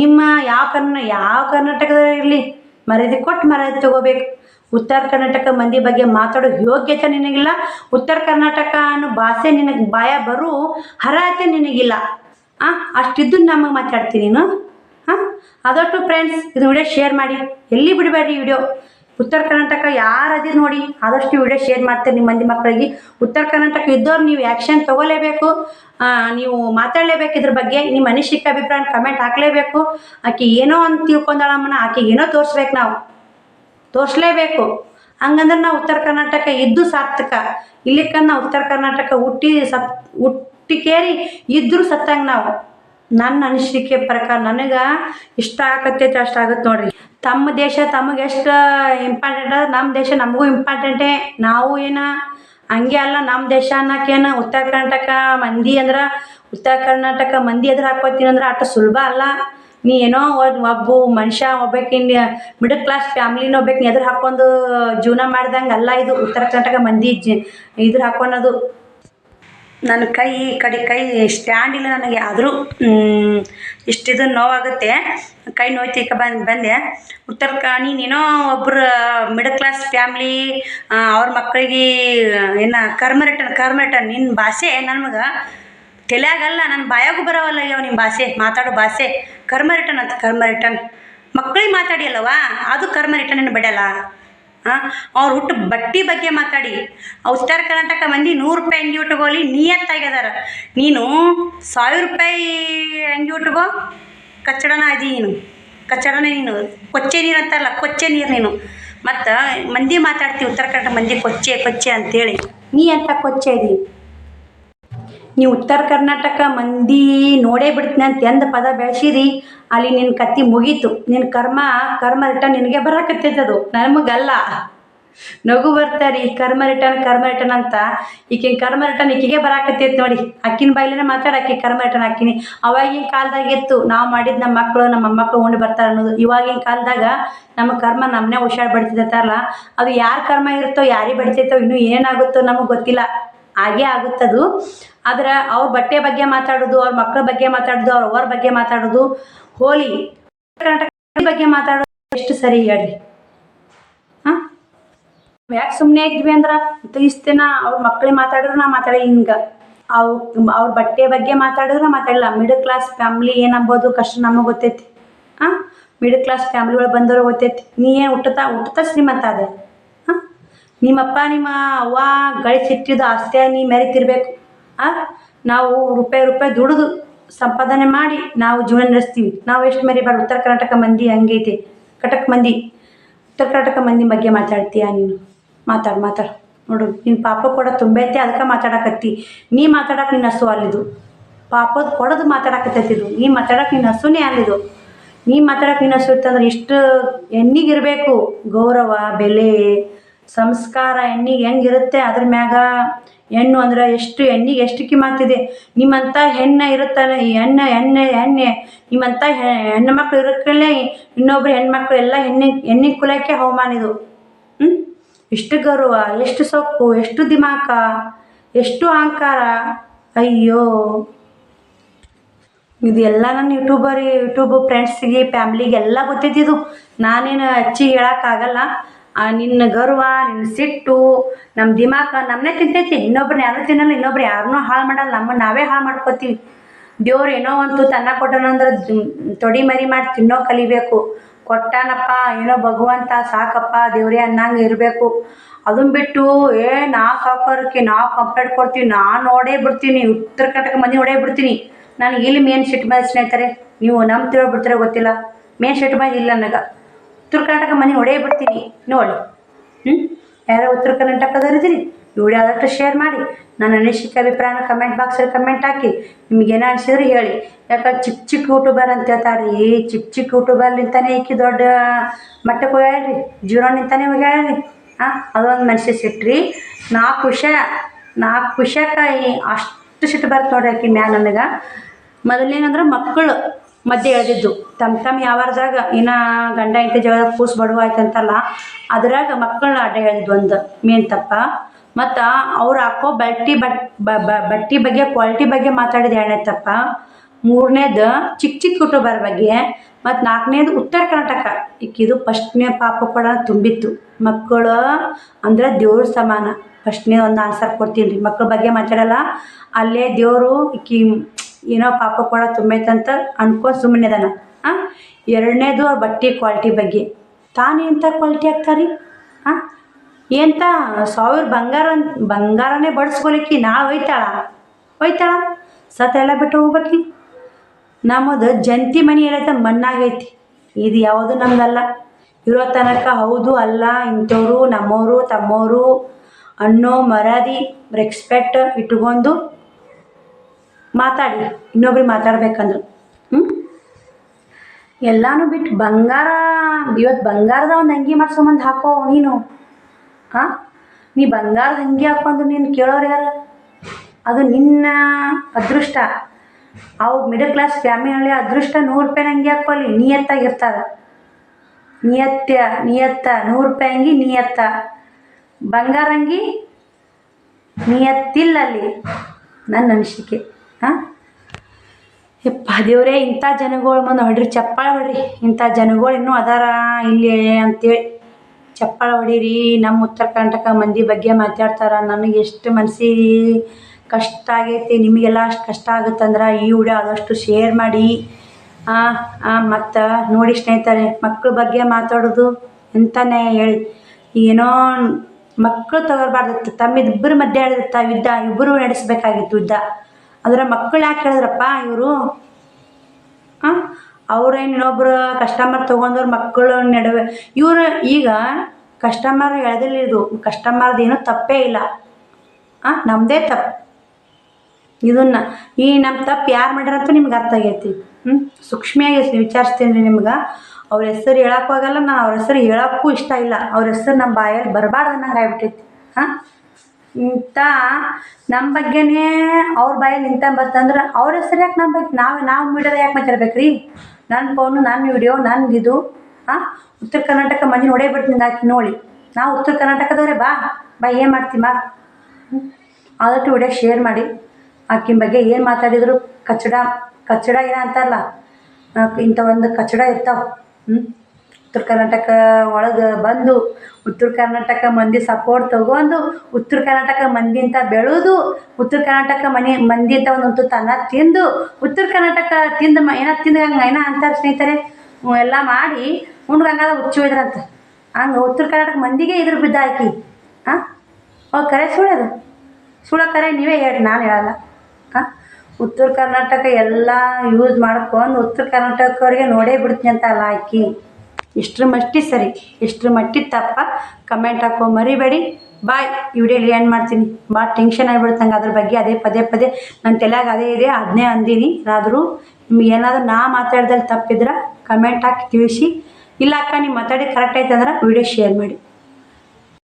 Speaker 1: ನಿಮ್ಮ ಯಾವ ಕರ್ನ, ಯಾವ ಕರ್ನಾಟಕದ ಇರಲಿ? ಮರ್ಯಾದೆ ಕೊಟ್ಟು ಮರ್ಯಾದೆ ತಗೋಬೇಕು. ಉತ್ತರ ಕರ್ನಾಟಕ ಮಂದಿ ಬಗ್ಗೆ ಮಾತಾಡೋ ಯೋಗ್ಯತೆ ನಿನಗಿಲ್ಲ. ಉತ್ತರ ಕರ್ನಾಟಕ ಅನ್ನೋ ಭಾಷೆ ನಿನಗೆ ಬಾಯ ಬರೋ ಅರ್ಹತೆ ನಿನಗಿಲ್ಲ. ಆ, ಅಷ್ಟಿದ್ದು ನಮಗೆ ಮಾತಾಡ್ತೀನಿ ನೀನು. ಹಾಂ ಅದೊಟ್ಟು ಫ್ರೆಂಡ್ಸ್ ಇದು ವಿಡಿಯೋ ಶೇರ್ ಮಾಡಿ. ಎಲ್ಲಿ ಬಿಡಬೇಡ್ರಿ ವಿಡಿಯೋ ಉತ್ತರ ಕರ್ನಾಟಕ ಯಾರದಿ ನೋಡಿ, ಆದಷ್ಟು ವಿಡಿಯೋ ಶೇರ್ ಮಾಡ್ತೀರಿ ನಿಮ್ಮ ಮಂದಿ ಮಕ್ಕಳಿಗೆ ಉತ್ತರ ಕರ್ನಾಟಕ ಇದ್ದವ್ರು ನೀವು ಆ್ಯಕ್ಷನ್ ತೊಗೊಲೇಬೇಕು. ನೀವು ಮಾತಾಡಲೇಬೇಕು ಇದ್ರ ಬಗ್ಗೆ. ನಿಮ್ಮ ಅನಿಸಿಕೆ, ಅಭಿಪ್ರಾಯ ಕಮೆಂಟ್ ಹಾಕಲೇಬೇಕು. ಆಕೆ ಏನೋ ಅಂತ ತಿಳ್ಕೊಂಡಳಮ್ಮನ ಆಕೆ ಏನೋ ತೋರಿಸ್ಬೇಕು ನಾವು. ತೋರಿಸ್ಲೇಬೇಕು. ಹಂಗಂದ್ರೆ ನಾವು ಉತ್ತರ ಕರ್ನಾಟಕ ಇದ್ದು ಸಾರ್ಥಕ. ಇಲ್ಲಿಕ್ಕ ನಾವು ಉತ್ತರ ಕರ್ನಾಟಕ ಹುಟ್ಟಿ ಸತ್ ಹುಟ್ಟಿಕೇರಿ ಇದ್ದರೂ ಸತ್ತಂಗೆ ನಾವು. ನನ್ನ ಅನಿಸಿಕೆ ಪ್ರಕಾರ ನನಗೆ ಇಷ್ಟ ಆಗತ್ತೈತೆ ಅಷ್ಟು ಆಗತ್ತೆ ನೋಡ್ರಿ. ತಮ್ಮ ದೇಶ ತಮಗೆ ಎಷ್ಟು ಇಂಪಾರ್ಟೆಂಟ್ ನಮ್ಮ ದೇಶ ನಮಗೂ ಇಂಪಾರ್ಟೆಂಟೇ ನಾವು ಏನು, ಹಂಗೆ ಅಲ್ಲ ನಮ್ಮ ದೇಶ ಅನ್ನಕ್ಕೇನು ಉತ್ತರ ಕರ್ನಾಟಕ ಮಂದಿ ಅಂದ್ರೆ, ಉತ್ತರ ಕರ್ನಾಟಕ ಮಂದಿ ಎದುರು ಹಾಕೋತೀನಿ ಅಂದ್ರೆ ಅಷ್ಟು ಸುಲಭ ಅಲ್ಲ. ನೀ ಏನೋ ಒಬ್ಬ ಮನುಷ್ಯ ಒಬ್ಬಾಕಿನ ಮಿಡಲ್ ಕ್ಲಾಸ್ ಫ್ಯಾಮ್ಲಿನ ಒಬ್ಬಾಕಿ ಎದುರು ಹಾಕೊಂಡು ಜೀವನ ಮಾಡ್ದಂಗೆ ಅಲ್ಲ ಇದು ಉತ್ತರ ಕರ್ನಾಟಕ ಮಂದಿ ಜ ಇದ್ರ ನನ್ನ ಕೈ, ಈ ಕಡೆ ಕೈ ಸ್ಟ್ಯಾಂಡ್ ಇಲ್ಲ ನನಗೆ, ಆದರೂ ಇಷ್ಟಿದು ನೋವಾಗುತ್ತೆ. ಕೈ ನೋಯ್ತಿಕ ಬಂದು ಬಂದೆ. ಉತ್ತರ ಕ ನೀನೇನೋ ಒಬ್ಬರು ಮಿಡಲ್ ಕ್ಲಾಸ್ ಫ್ಯಾಮ್ಲಿ ಅವ್ರ ಮಕ್ಕಳಿಗೆ ಏನು ಕರ್ಮರಿಟನ್ ಕರ್ಮರಿಟನ್ ನಿನ್ನ ಭಾಷೆ ನನ್ಗೆ ತಲೆಯಾಗಲ್ಲ ನನ್ನ ಬಾಯಾಗೂ ಬರೋವಲ್ಲ ಅಯ್ಯೋ ನಿಮ್ಮ ಭಾಷೆ, ಮಾತಾಡೋ ಭಾಷೆ. ಕರ್ಮ ರಿಟರ್ನ್ ಅಂತ ಕರ್ಮ ರಿಟರ್ನ್ ಮಕ್ಕಳಿಗೆ ಮಾತಾಡಿ ಅಲ್ಲವಾ ಅದು ಕರ್ಮ ರಿಟರ್ನ್ ಏನು ಬಿಡಲ್ಲ. ಹಾಂ? ಅವ್ರು ಹುಟ್ಟು ಬಟ್ಟೆ ಬಗ್ಗೆ ಮಾತಾಡಿ. ಉತ್ತರ ಕರ್ನಾಟಕ ಮಂದಿ ನೂರು ರೂಪಾಯಿ ಅಂಗಿ ಉಟ್ಕೋಲಿ ಆಗ್ಯದಾರ ನೀನು ಸಾವಿರ ರೂಪಾಯಿ ಅಂಗಿ ಉಟ್ಕೋ, ಕಚ್ಚಡನ ಅದಿ ನೀನು. ಕಚ್ಚಡನೇ ನೀನು. ಕೊಚ್ಚೆ ನೀರು ಅಂತಾರಲ್ಲ, ಕೊಚ್ಚೆ ನೀರು ನೀನು. ಮತ್ತು ಮಂದಿ ಮಾತಾಡ್ತೀವಿ ಉತ್ತರ ಕರ್ನಾಟಕ ಮಂದಿ ಕೊಚ್ಚೆ ಕೊಚ್ಚೆ ಅಂತೇಳಿ. ನೀ ಅಂತ ಕೊಚ್ಚೆ ಇದಿ ನೀವು ಉತ್ತರ ಕರ್ನಾಟಕ ಮಂದಿ ನೋಡೇ ಬಿಡ್ತೀನಿ ಅಂತ ಎಂದ ಪದ ಬೆಳೆಸಿರಿ ಅಲ್ಲಿ ನಿನ್ನ ಕತ್ತಿ ಮುಗೀತು. ನಿನ್ನ ಕರ್ಮ ಕರ್ಮ ರಿಟರ್ನ್ ನಿನಗೆ ಬರಕತ್ತೈತೆ ಅದು. ನಮಗಲ್ಲ. ನಗು ಬರ್ತಾರೆ ಕರ್ಮ ರಿಟರ್ನ್ ಕರ್ಮ ರಿಟರ್ನ್ ಅಂತ. ಈಕಿನ ಕರ್ಮ ರಿಟರ್ನ್ ಈಕಿಗೆ ಬರಾಕತ್ತೈತೆ ನೋಡಿ. ಅಕ್ಕಿನ ಬಾಯಿಲೇನೆ ಮಾತಾಡಿ ಆಕಿ ಕರ್ಮ ರಿಟರ್ನ್ ಹಾಕಿನಿ. ಅವಾಗಿನ ಕಾಲದಾಗಿತ್ತು ನಾವು ಮಾಡಿದ ನಮ್ಮ ಮಕ್ಕಳು ನಮ್ಮ ಮಕ್ಕಳು ಉಂಡು ಬರ್ತಾರೆ ಅನ್ನೋದು. ಇವಾಗಿನ ಕಾಲದಾಗ ನಮ್ಮ ಕರ್ಮ ನಮ್ಮನ್ನೇ ಹುಷಾರು ಬಡ್ತಿದ್ದಾರಲ್ಲ ಅದು ಯಾರ ಕರ್ಮ ಇರುತ್ತೋ, ಯಾರಿಗೆ ಬಡಿತೈತೋ, ಇನ್ನೂ ಏನಾಗುತ್ತೋ ನಮಗೆ ಗೊತ್ತಿಲ್ಲ. ಹಾಗೇ ಆಗುತ್ತದು. ಆದ್ರೆ ಅವ್ರ ಬಟ್ಟೆ ಬಗ್ಗೆ ಮಾತಾಡೋದು, ಅವ್ರ ಮಕ್ಕಳ ಬಗ್ಗೆ ಮಾತಾಡೋದು, ಅವ್ರ ಅವ್ರ ಬಗ್ಗೆ ಮಾತಾಡೋದು. ಹೋಲಿ ಕರ್ನಾಟಕ ಬಗ್ಗೆ ಮಾತಾಡೋದು ಎಷ್ಟು ಸರಿ ಹೇಳ್ರಿ. ಹಾಂ? ಯಾಕೆ ಸುಮ್ಮನೆ ಇದ್ವಿ ಅಂದ್ರೆ ದಿನ ಅವ್ರ ಮಕ್ಳಿಗೆ ಮಾತಾಡಿದ್ರು ನಾ ಮಾತಾಡಿ ಹಿಂಗೆ. ಅವು ಅವ್ರ ಬಟ್ಟೆ ಬಗ್ಗೆ ಮಾತಾಡಿದ್ರೆ ಮಾತಾಡಿಲ್ಲ ಮಿಡಲ್ ಕ್ಲಾಸ್ ಫ್ಯಾಮ್ಲಿ ಏನಂಬೋದು ಕಷ್ಟ ನಮಗೆ ಗೊತ್ತೈತಿ. ಹಾಂ? ಮಿಡಲ್ ಕ್ಲಾಸ್ ಫ್ಯಾಮ್ಲಿ ಒಳಗೆ ಬಂದವ್ರು ಗೊತ್ತೈತಿ. ನೀ ಏನು ಹುಟ್ಟುತ್ತಾ ಹುಟ್ಟತ ಶ್ರೀಮಂತ ಅದೇ ಹಾಂ? ನಿಮ್ಮಪ್ಪ, ನಿಮ್ಮ ಅವ್ವ ಗಳಿಸಿಟ್ಟಿದ್ದು ಆಸ್ತಿಯಾಗಿ ನೀ ಮೆರಿತಿರ್ಬೇಕು. ನಾವು ರೂಪಾಯಿ ರೂಪಾಯಿ ದುಡಿದು ಸಂಪಾದನೆ ಮಾಡಿ ನಾವು ಜೀವನ ನಡೆಸ್ತೀವಿ. ನಾವು ಎಷ್ಟು ಮರಿಬಾರ್ದು ಉತ್ತರ ಕರ್ನಾಟಕ ಮಂದಿ ಹಂಗೈತೆ ಕಟಕ್ ಮಂದಿ, ಉತ್ತರ ಕರ್ನಾಟಕ ಮಂದಿ ಬಗ್ಗೆ ಮಾತಾಡ್ತೀಯ ನೀನು? ಮಾತಾಡು ಮಾತಾಡು. ನೋಡು ನಿನ್ನ ಪಾಪ ಕೂಡ ತುಂಬ ಐತೆ, ಅದಕ್ಕೆ ಮಾತಾಡಕತ್ತಿ. ನೀ ಮಾತಾಡಕ್ಕೆ ನಿನ್ನ ಹಸು ಅಲ್ಲಿದು. ಪಾಪದ ಕೊಡೋದು ಮಾತಾಡಕತ್ತೈತಿದು ನೀ ಮಾತಾಡಕ್ಕೆ ನಿನ್ನ ಹಸುನೇ ಅಲ್ಲಿದು. ನೀ ಮಾತಾಡಕ್ಕೆ ನಿನ್ನ ಹಸು ಇತ್ತಂದ್ರೆ ಇಷ್ಟು ಹೆಣ್ಣಿಗಿರಬೇಕು. ಗೌರವ, ಬೆಲೆ, ಸಂಸ್ಕಾರ, ಹೆಣ್ಣಿಗೆ ಹೆಂಗಿರುತ್ತೆ? ಅದ್ರ ಮ್ಯಾಗ ಹೆಣ್ಣು ಅಂದ್ರೆ ಎಷ್ಟು ಹೆಣ್ಣಿಗೆ ಎಷ್ಟು ಕಿಮ್ಮತ್ತಿದೆ ನಿಮ್ಮಂಥ ಹೆಣ್ಣು ಇರುತ್ತಲ್ಲ ಈ ಹೆಣ್ಣು, ಹೆಣ್ಣೆ ಹೆಣ್ಣೆ. ನಿಮ್ಮಂಥ ಹೆಣ್ಣು ಮಕ್ಳು ಇರೋಕ್ಕಲ್ಲೇ ಇನ್ನೊಬ್ರು ಹೆಣ್ಮಕ್ಳು ಎಲ್ಲ ಹೆಣ್ಣಿಗೆ ಹೆಣ್ಣಿನ ಕುಲಕ್ಕೆ ಅವಮಾನ ಇದು. ಹ್ಞೂ ಎಷ್ಟು ಗೌರವ, ಎಷ್ಟು ಸೊಕ್ಕು, ಎಷ್ಟು ದಿಮಾಕ, ಎಷ್ಟು ಅಹಂಕಾರ. ಅಯ್ಯೋ. ಇದೆಲ್ಲ ನನ್ನ ಯೂಟ್ಯೂಬರ್, ಯೂಟ್ಯೂಬ್ ಫ್ರೆಂಡ್ಸಿಗೆ ಫ್ಯಾಮ್ಲಿಗೆ ಎಲ್ಲ ಗೊತ್ತೈತಿದು ನಾನೇನು ಹಚ್ಚಿ ಹೇಳೋಕ್ಕಾಗಲ್ಲ. ನಿನ್ನ ಗರ್ವ, ನಿನ್ನ ಸಿಟ್ಟು ನಮ್ಮ ದಿಮಾಕ ನಮ್ಮನ್ನೇ ತಿಂತೈತಿ. ಇನ್ನೊಬ್ರು ಯಾರು ತಿನ್ನಲ್ಲ, ಇನ್ನೊಬ್ರು ಯಾರನ್ನೂ ಹಾಳು ಮಾಡಲ್ಲ. ನಮ್ಮನ್ನು ನಾವೇ ಹಾಳು ಮಾಡ್ಕೋತೀವಿ. ದೇವ್ರು ಏನೋ ಒಂದು ತನ್ನ ಕೊಟ್ಟನಂದ್ರೆ ತೊಡಿ ಮರಿ ಮಾಡಿ ತಿನ್ನೋ ಕಲಿಬೇಕು. ಕೊಟ್ಟಾನಪ್ಪ, ಏನೋ ಭಗವಂತ, ಸಾಕಪ್ಪ, ದೇವ್ರೇ ಅನ್ನಂಗೆ ಇರಬೇಕು. ಅದನ್ನ ಬಿಟ್ಟು, ಏ, ನಾ ಸಾಕೋರಕ್ಕೆ ನಾ ಕಂಪ್ಲೇಂಟ್ ಕೊಡ್ತೀವಿ. ನಾನು ನೋಡೇ ಬಿಡ್ತೀನಿ. ಉತ್ತರ ಕರ್ನಾಟಕ ಮಂದಿ ನೋಡೇ ಬಿಡ್ತೀನಿ. ನನಗೆ ಇಲ್ಲಿ ಮೇನ್ ಸಿಟ್ಟು ಬಂದ ಸ್ನೇಹಿತರೆ, ನೀವು ನಮ್ಮ ಬಿಡ್ತಿರೋ ಗೊತ್ತಿಲ್ಲ. ಮೇನ್ ಸಿಟ್ಟು ಮಾಡಿ ಇಲ್ಲ ನನಗೆ. ಉತ್ತರ ಕರ್ನಾಟಕ ಮನೆ ಹೊಡೇ ಬಿಡ್ತೀನಿ. ನೋಡಿ. ಹ್ಞೂ ಯಾರೋ ಉತ್ತರ ಕರ್ನಾಟಕದವ್ರಿದ್ದೀರಿ. ವಿಡಿಯೋ ಆದಷ್ಟು ಶೇರ್ ಮಾಡಿ. ನನ್ನ ಅನಿಸಿಕೆ ಅಭಿಪ್ರಾಯನ ಕಮೆಂಟ್ ಬಾಕ್ಸಲ್ಲಿ ಕಮೆಂಟ್ ಹಾಕಿ. ನಿಮ್ಗೇನೋ ಅನಿಸಿದ್ರೆ ಹೇಳಿ. ಯಾಕಂದ್ರೆ ಚಿಕ್ಕ ಚಿಕ್ಕ ಯೂಟ್ಯೂಬರ್ ಅಂತ ಹೇಳ್ತಾರೆ. ಈ ಚಿಕ್ಕ ಚಿಕ್ಕ ಯೂಟ್ಯೂಬರ್ಲಿಂತಾನೆ ಈಕಿ ದೊಡ್ಡ ಮಟ್ಟಕ್ಕೆ ಹೋಗ್ಯಾಳ್ರಿ. ಜೀರೋ ನಿಂತಾನೆ ಹೋಗ್ಯಾಳ್ರಿ. ಹಾಂ ಅದೊಂದು ಮನುಷ್ಯ ಸಿಟ್ರಿ. ನಾಲ್ಕು ವಿಷಯ ನಾಲ್ಕು ವಿಷಯಕ್ಕೆ ಅಷ್ಟು ಸಿಟ್ಟು ಬರ್ತ ನೋಡ್ರಿ ಆಕಿ ಮ್ಯಾಲ ನನಗೆ. ಮೊದಲೇನಂದ್ರೆ ಮಕ್ಕಳು. ಮಧ್ಯೆ ಎಳೆದಿದ್ದು. ತಮ್ಮ ತಮ್ಮ ಯಾವಾರದಾಗ ಇನ್ನು ಗಂಡ ಹೆಂಡತಿ ಜಗಳ ಕೂಸ್ ಬಡವ ಆಯ್ತಂತಲ್ಲ, ಅದ್ರಾಗ ಮಕ್ಕಳನ್ನ ಅಡ್ಡ ಎಳೆದಿದ್ದು ಒಂದು ಮೇನ್ ತಪ್ಪ. ಮತ್ತು ಅವ್ರು ಹಾಕೋ ಬಟ್ಟಿ ಬಟ್ ಬಟ್ಟೆ ಬಗ್ಗೆ ಕ್ವಾಲಿಟಿ ಬಗ್ಗೆ ಮಾತಾಡಿದ ಎರಡನೇ ತಪ್ಪ. ಮೂರನೇದು ಚಿಕ್ಕ ಚಿಕ್ಕ ಕುಟುಂಬರ ಬಗ್ಗೆ, ಮತ್ತು ನಾಲ್ಕನೇದು ಉತ್ತರ ಕರ್ನಾಟಕ. ಈಕಿದು ಫಸ್ಟ್ನೇ ಪಾಪ ಕೂಡ ತುಂಬಿತ್ತು. ಮಕ್ಕಳು ಅಂದ್ರೆ ದೇವ್ರ ಸಮಾನ. ಫಸ್ಟ್ನೇ ಒಂದು ಆನ್ಸರ್ ಕೊಡ್ತೀನಿ ರೀ. ಮಕ್ಕಳ ಬಗ್ಗೆ ಮಾತಾಡಲ್ಲ. ಅಲ್ಲೇ ದೇವರು ಈಕಿ ಏನೋ ಪಾಪ ಕೂಡ ತುಂಬೈತಂತ ಅನ್ಕೊಂಡು ಸುಮ್ಮನೆ ಅದಾನ ಹಾಂ ಎರಡನೇದು ಅವ್ರ ಬಟ್ಟೆ ಕ್ವಾಲಿಟಿ ಬಗ್ಗೆ. ತಾನು ಎಂಥ ಕ್ವಾಲಿಟಿ ಹಾಕ್ತಾರೆ ಹಾಂ ಎಂತ ಸಾವಿರ ಬಂಗಾರ ಬಂಗಾರನೇ ಬಡಿಸ್ಕೊಲಿಕ್ಕೆ ನಾ ಹೋಯ್ತಾಳ? ಹೋಯ್ತಾಳ? ಸತ ಎಲ್ಲ ಬಿಟ್ಟು ಹೋಗ್ಬೇಕಿ ನಮ್ಮದು ಜಂತಿ ಮನೆ ಏನೈತೆ ಮಣ್ಣಾಗೈತಿ. ಇದು ಯಾವುದು ನಮ್ದಲ್ಲ. ಇರೋ ತನಕ ಹೌದು, ಅಲ್ಲ, ಇಂಥವ್ರು, ನಮ್ಮವರು, ತಮ್ಮವರು ಅನ್ನೋ ಮರ್ಯಾದೆ ರೆಸ್ಪೆಕ್ಟ್ ಇಟ್ಕೊಂಡು ಮಾತಾಡಿ ಇನ್ನೊಬ್ರಿಗೆ ಮಾತಾಡ್ಬೇಕಂದ್ರು. ಹ್ಞೂ ಎಲ್ಲಾನು ಬಿಟ್ಟು ಬಂಗಾರ ಇವತ್ತು ಬಂಗಾರದ ಒಂದು ಅಂಗಿ ಮಾಡ್ಸ್ಕೊಂಬಂದು ಹಾಕೋ ನೀನು. ಹಾಂ ನೀ ಬಂಗಾರದ ಅಂಗಿ ಹಾಕೊಂಡು ನೀನು ಕೇಳೋರು ಯಾರು? ಅದು ನಿನ್ನ ಅದೃಷ್ಟ. ಅವು ಮಿಡಲ್ ಕ್ಲಾಸ್ ಫ್ಯಾಮಿಲಿ ಅದೃಷ್ಟ ನೂರು ರೂಪಾಯಿ ಅಂಗಿ ಹಾಕೋಲಿ ನಿಯತ್ತಾಗಿರ್ತಾರೆ ನಿಯತ್ಯ, ನಿಯತ್ತ, ನೂರು ರೂಪಾಯಿ ಅಂಗಿ, ನಿಯತ್ತ. ಬಂಗಾರ ಅಂಗಿ ನಿಯತ್ತಿಲ್ಲ ಅಲ್ಲಿ ನನ್ನ ಅನಿಸಿಕೆ. ಹಾಂ? ಯಪ್ಪ ದೇವ್ರೇ, ಇಂಥ ಜನಗಳು ಮುಂದೆ ಹೊಡ್ರಿ, ಚಪ್ಪಾಳೆ ಹೊಡ್ರಿ. ಇಂಥ ಜನಗಳು ಇನ್ನೂ ಅದಾರ ಇಲ್ಲಿ ಅಂತೇಳಿ. ಚಪ್ಪಾಳೆ ಹೊಡೀರಿ, ನಮ್ಮ ಉತ್ತರ ಕರ್ನಾಟಕ ಮಂದಿ ಬಗ್ಗೆ ಮಾತಾಡ್ತಾರ. ನನಗೆ ಎಷ್ಟು ಮನ್ಸಿಗೆ ಕಷ್ಟ ಆಗೈತಿ, ನಿಮಗೆಲ್ಲ ಅಷ್ಟು ಕಷ್ಟ ಆಗುತ್ತಂದ್ರೆ ಈ ವಿಡಿಯೋ ಆದಷ್ಟು ಶೇರ್ ಮಾಡಿ. ಮತ್ತು ನೋಡಿ ಸ್ನೇಹಿತರೆ ಮಕ್ಕಳ ಬಗ್ಗೆ ಮಾತಾಡೋದು ಎಂತಾನೆ ಹೇಳಿ. ಏನೋ ಮಕ್ಕಳು ತಗೋಬಾರ್ದಿತ್ತು ತಮ್ಮಿಬ್ಬರ ಮಧ್ಯೆ ಹೇಳಿರ್ತ ಯುದ್ಧ ಇಬ್ಬರು ನಡೆಸ್ಬೇಕಾಗಿತ್ತು ಯುದ್ಧ. ಅದರ ಮಕ್ಕಳು ಯಾಕೆ ಹೇಳಿದ್ರಪ್ಪ ಇವರು? ಹಾಂ ಅವ್ರೇನು ಇನ್ನೊಬ್ರು ಕಸ್ಟಮರ್ ತೊಗೊಂಡವ್ರ ಮಕ್ಕಳು ನಡುವೆ. ಇವರು ಈಗ ಕಸ್ಟಮರ್ ಎಳ್ದಿಲ್ಲ ಇದು ಕಸ್ಟಮರ್ದು ಏನೂ ತಪ್ಪೇ ಇಲ್ಲ. ಹಾಂ ನಮ್ಮದೇ ತಪ್ಪು ಇದನ್ನು ಈ ನಮ್ಮ ತಪ್ಪು ಯಾರು ಮಾಡ್ಯಾರಂತೂ ನಿಮ್ಗೆ ಅರ್ಥ ಆಗೈತಿ. ಹ್ಞೂ ಸೂಕ್ಷ್ಮಿಯಾಗಿ ವಿಚಾರಿಸ್ತೀನಿ ರೀ ನಿಮ್ಗೆ. ಅವ್ರ ಹೆಸರು ಹೇಳಕ್ಕೂ ಆಗಲ್ಲ ನಾನು ಅವ್ರ ಹೆಸರು ಹೇಳೋಕ್ಕೂ ಇಷ್ಟ ಇಲ್ಲ. ಅವ್ರ ಹೆಸರು ನಮ್ಮ ಬಾಯಲ್ಲಿ ಬರಬಾರ್ದು ಅನ್ನಂಗೆ ಆಗ್ಬಿಟ್ಟೈತಿ ಹಾಂ ಇಂಥ ನಮ್ಮ ಬಗ್ಗೆನೇ ಅವ್ರ ಬಾಯಲ್ಲಿ ಇಂಥ ಬರ್ತಂದ್ರೆ ಅವ್ರ ಹೆಸರು ಯಾಕೆ ನಮ್ಮ ಬಗ್ಗೆ ನಾವು ನಾವು ಮೀಡಿಯಾದ ಯಾಕೆ ಮಾತಾಡ್ಬೇಕು ರೀ ನನ್ನ ಫೋನು ನನ್ನ ವಿಡಿಯೋ ನನ್ನದಿದು ಹಾಂ ಉತ್ತರ ಕರ್ನಾಟಕ ಮಂದಿ ನೋಡೇ ಬಿಡ್ತೀನಿ ಹಾಕಿ ನೋಡಿ. ನಾವು ಉತ್ತರ ಕರ್ನಾಟಕದವ್ರೆ, ಬಾ. ಬಾ, ಏನು ಮಾಡ್ತೀನಿ ಬಾ. ಆದಷ್ಟು ವಿಡಿಯೋ ಶೇರ್ ಮಾಡಿ. ಆಕಿನ ಬಗ್ಗೆ ಏನು ಮಾತಾಡಿದ್ರು? ಕಚಡ ಕಚಡ ಏನ ಅಂತಾರಲ್ಲ? ಇಂಥ ಒಂದು ಕಚಡ ಇರ್ತಾವೆ. ಹ್ಞೂ ಉತ್ತರ ಕರ್ನಾಟಕ ಒಳಗೆ ಬಂದು, ಉತ್ತರ ಕರ್ನಾಟಕ ಮಂದಿ ಸಪೋರ್ಟ್ ತಗೊಂಡು, ಉತ್ತರ ಕರ್ನಾಟಕ ಮಂದಿ ಅಂತ ಬೆಳೆದು, ಉತ್ತರ ಕರ್ನಾಟಕ ಮನೆ, ಮಂದಿ ಅಂತ ಒಂದು ತನ್ನ ತಿಂದು, ಉತ್ತರ ಕರ್ನಾಟಕ ತಿಂದು ಏನೋ ತಿಂದು ಹಂಗೆ ಏನೋ ಅಂತಾರೆ ಸ್ನೇಹಿತರೆ? ಎಲ್ಲ ಮಾಡಿ ಉಂಡು ಹಂಗಾದ ಹುಚ್ಚು ಹೋಯ್ದ್ರಂತ ಹಂಗೆ ಉತ್ತರ ಕರ್ನಾಟಕ ಮಂದಿಗೆ ಇದ್ರ ಬಿದ್ದ ಹಾಕಿ ಹಾಂ ಓ, ಕರೆ ಸುಳ್ಳೋದು ಸುಳ್ಳ ಕರೆ ನೀವೇ ಹೇಳಿ ನಾನು ಹೇಳಲ್ಲ. ಹಾಂ ಉತ್ತರ ಕರ್ನಾಟಕ ಎಲ್ಲ ಯೂಸ್ ಮಾಡ್ಕೊಂಡು ಉತ್ತರ ಕರ್ನಾಟಕವ್ರಿಗೆ ನೋಡೇ ಬಿಡ್ತೀನಿ ಅಂತ ಅಲ್ಲ ಆಕಿ. ಎಷ್ಟ್ರ ಮಟ್ಟಿ ಸರಿ ಇಷ್ಟರ ಮಟ್ಟಿ ತಪ್ಪ. ಕಮೆಂಟ್ ಹಾಕೋ ಮರಿಬೇಡಿ. ಬಾಯ್ ಈ ವಿಡಿಯೋಲಿ ಏನು ಮಾಡ್ತೀನಿ? ಭಾಳ ಟೆನ್ಷನ್ ಆಗಿಬಿಡುತ್ತೆ ನಂಗೆ ಅದ್ರ ಬಗ್ಗೆ. ಅದೇ ಪದೇ ಪದೇ ನನ್ನ ತಲೆಯಾಗ ಅದೇ ಇದೆ ಅದನ್ನೇ ಅಂದೀನಿ. ಆದರೂ ನಿಮ್ಗೆ ಏನಾದರೂ ನಾ ಮಾತಾಡ್ದಲ್ಲಿ ತಪ್ಪಿದ್ರೆ ಕಮೆಂಟ್ ಹಾಕಿ ತಿಳಿಸಿ. ಇಲ್ಲ ಅಕ್ಕ ನೀವು ಮಾತಾಡಿ ಕರೆಕ್ಟ್ ಆಯ್ತಂದ್ರೆ ವಿಡಿಯೋ ಶೇರ್ ಮಾಡಿ.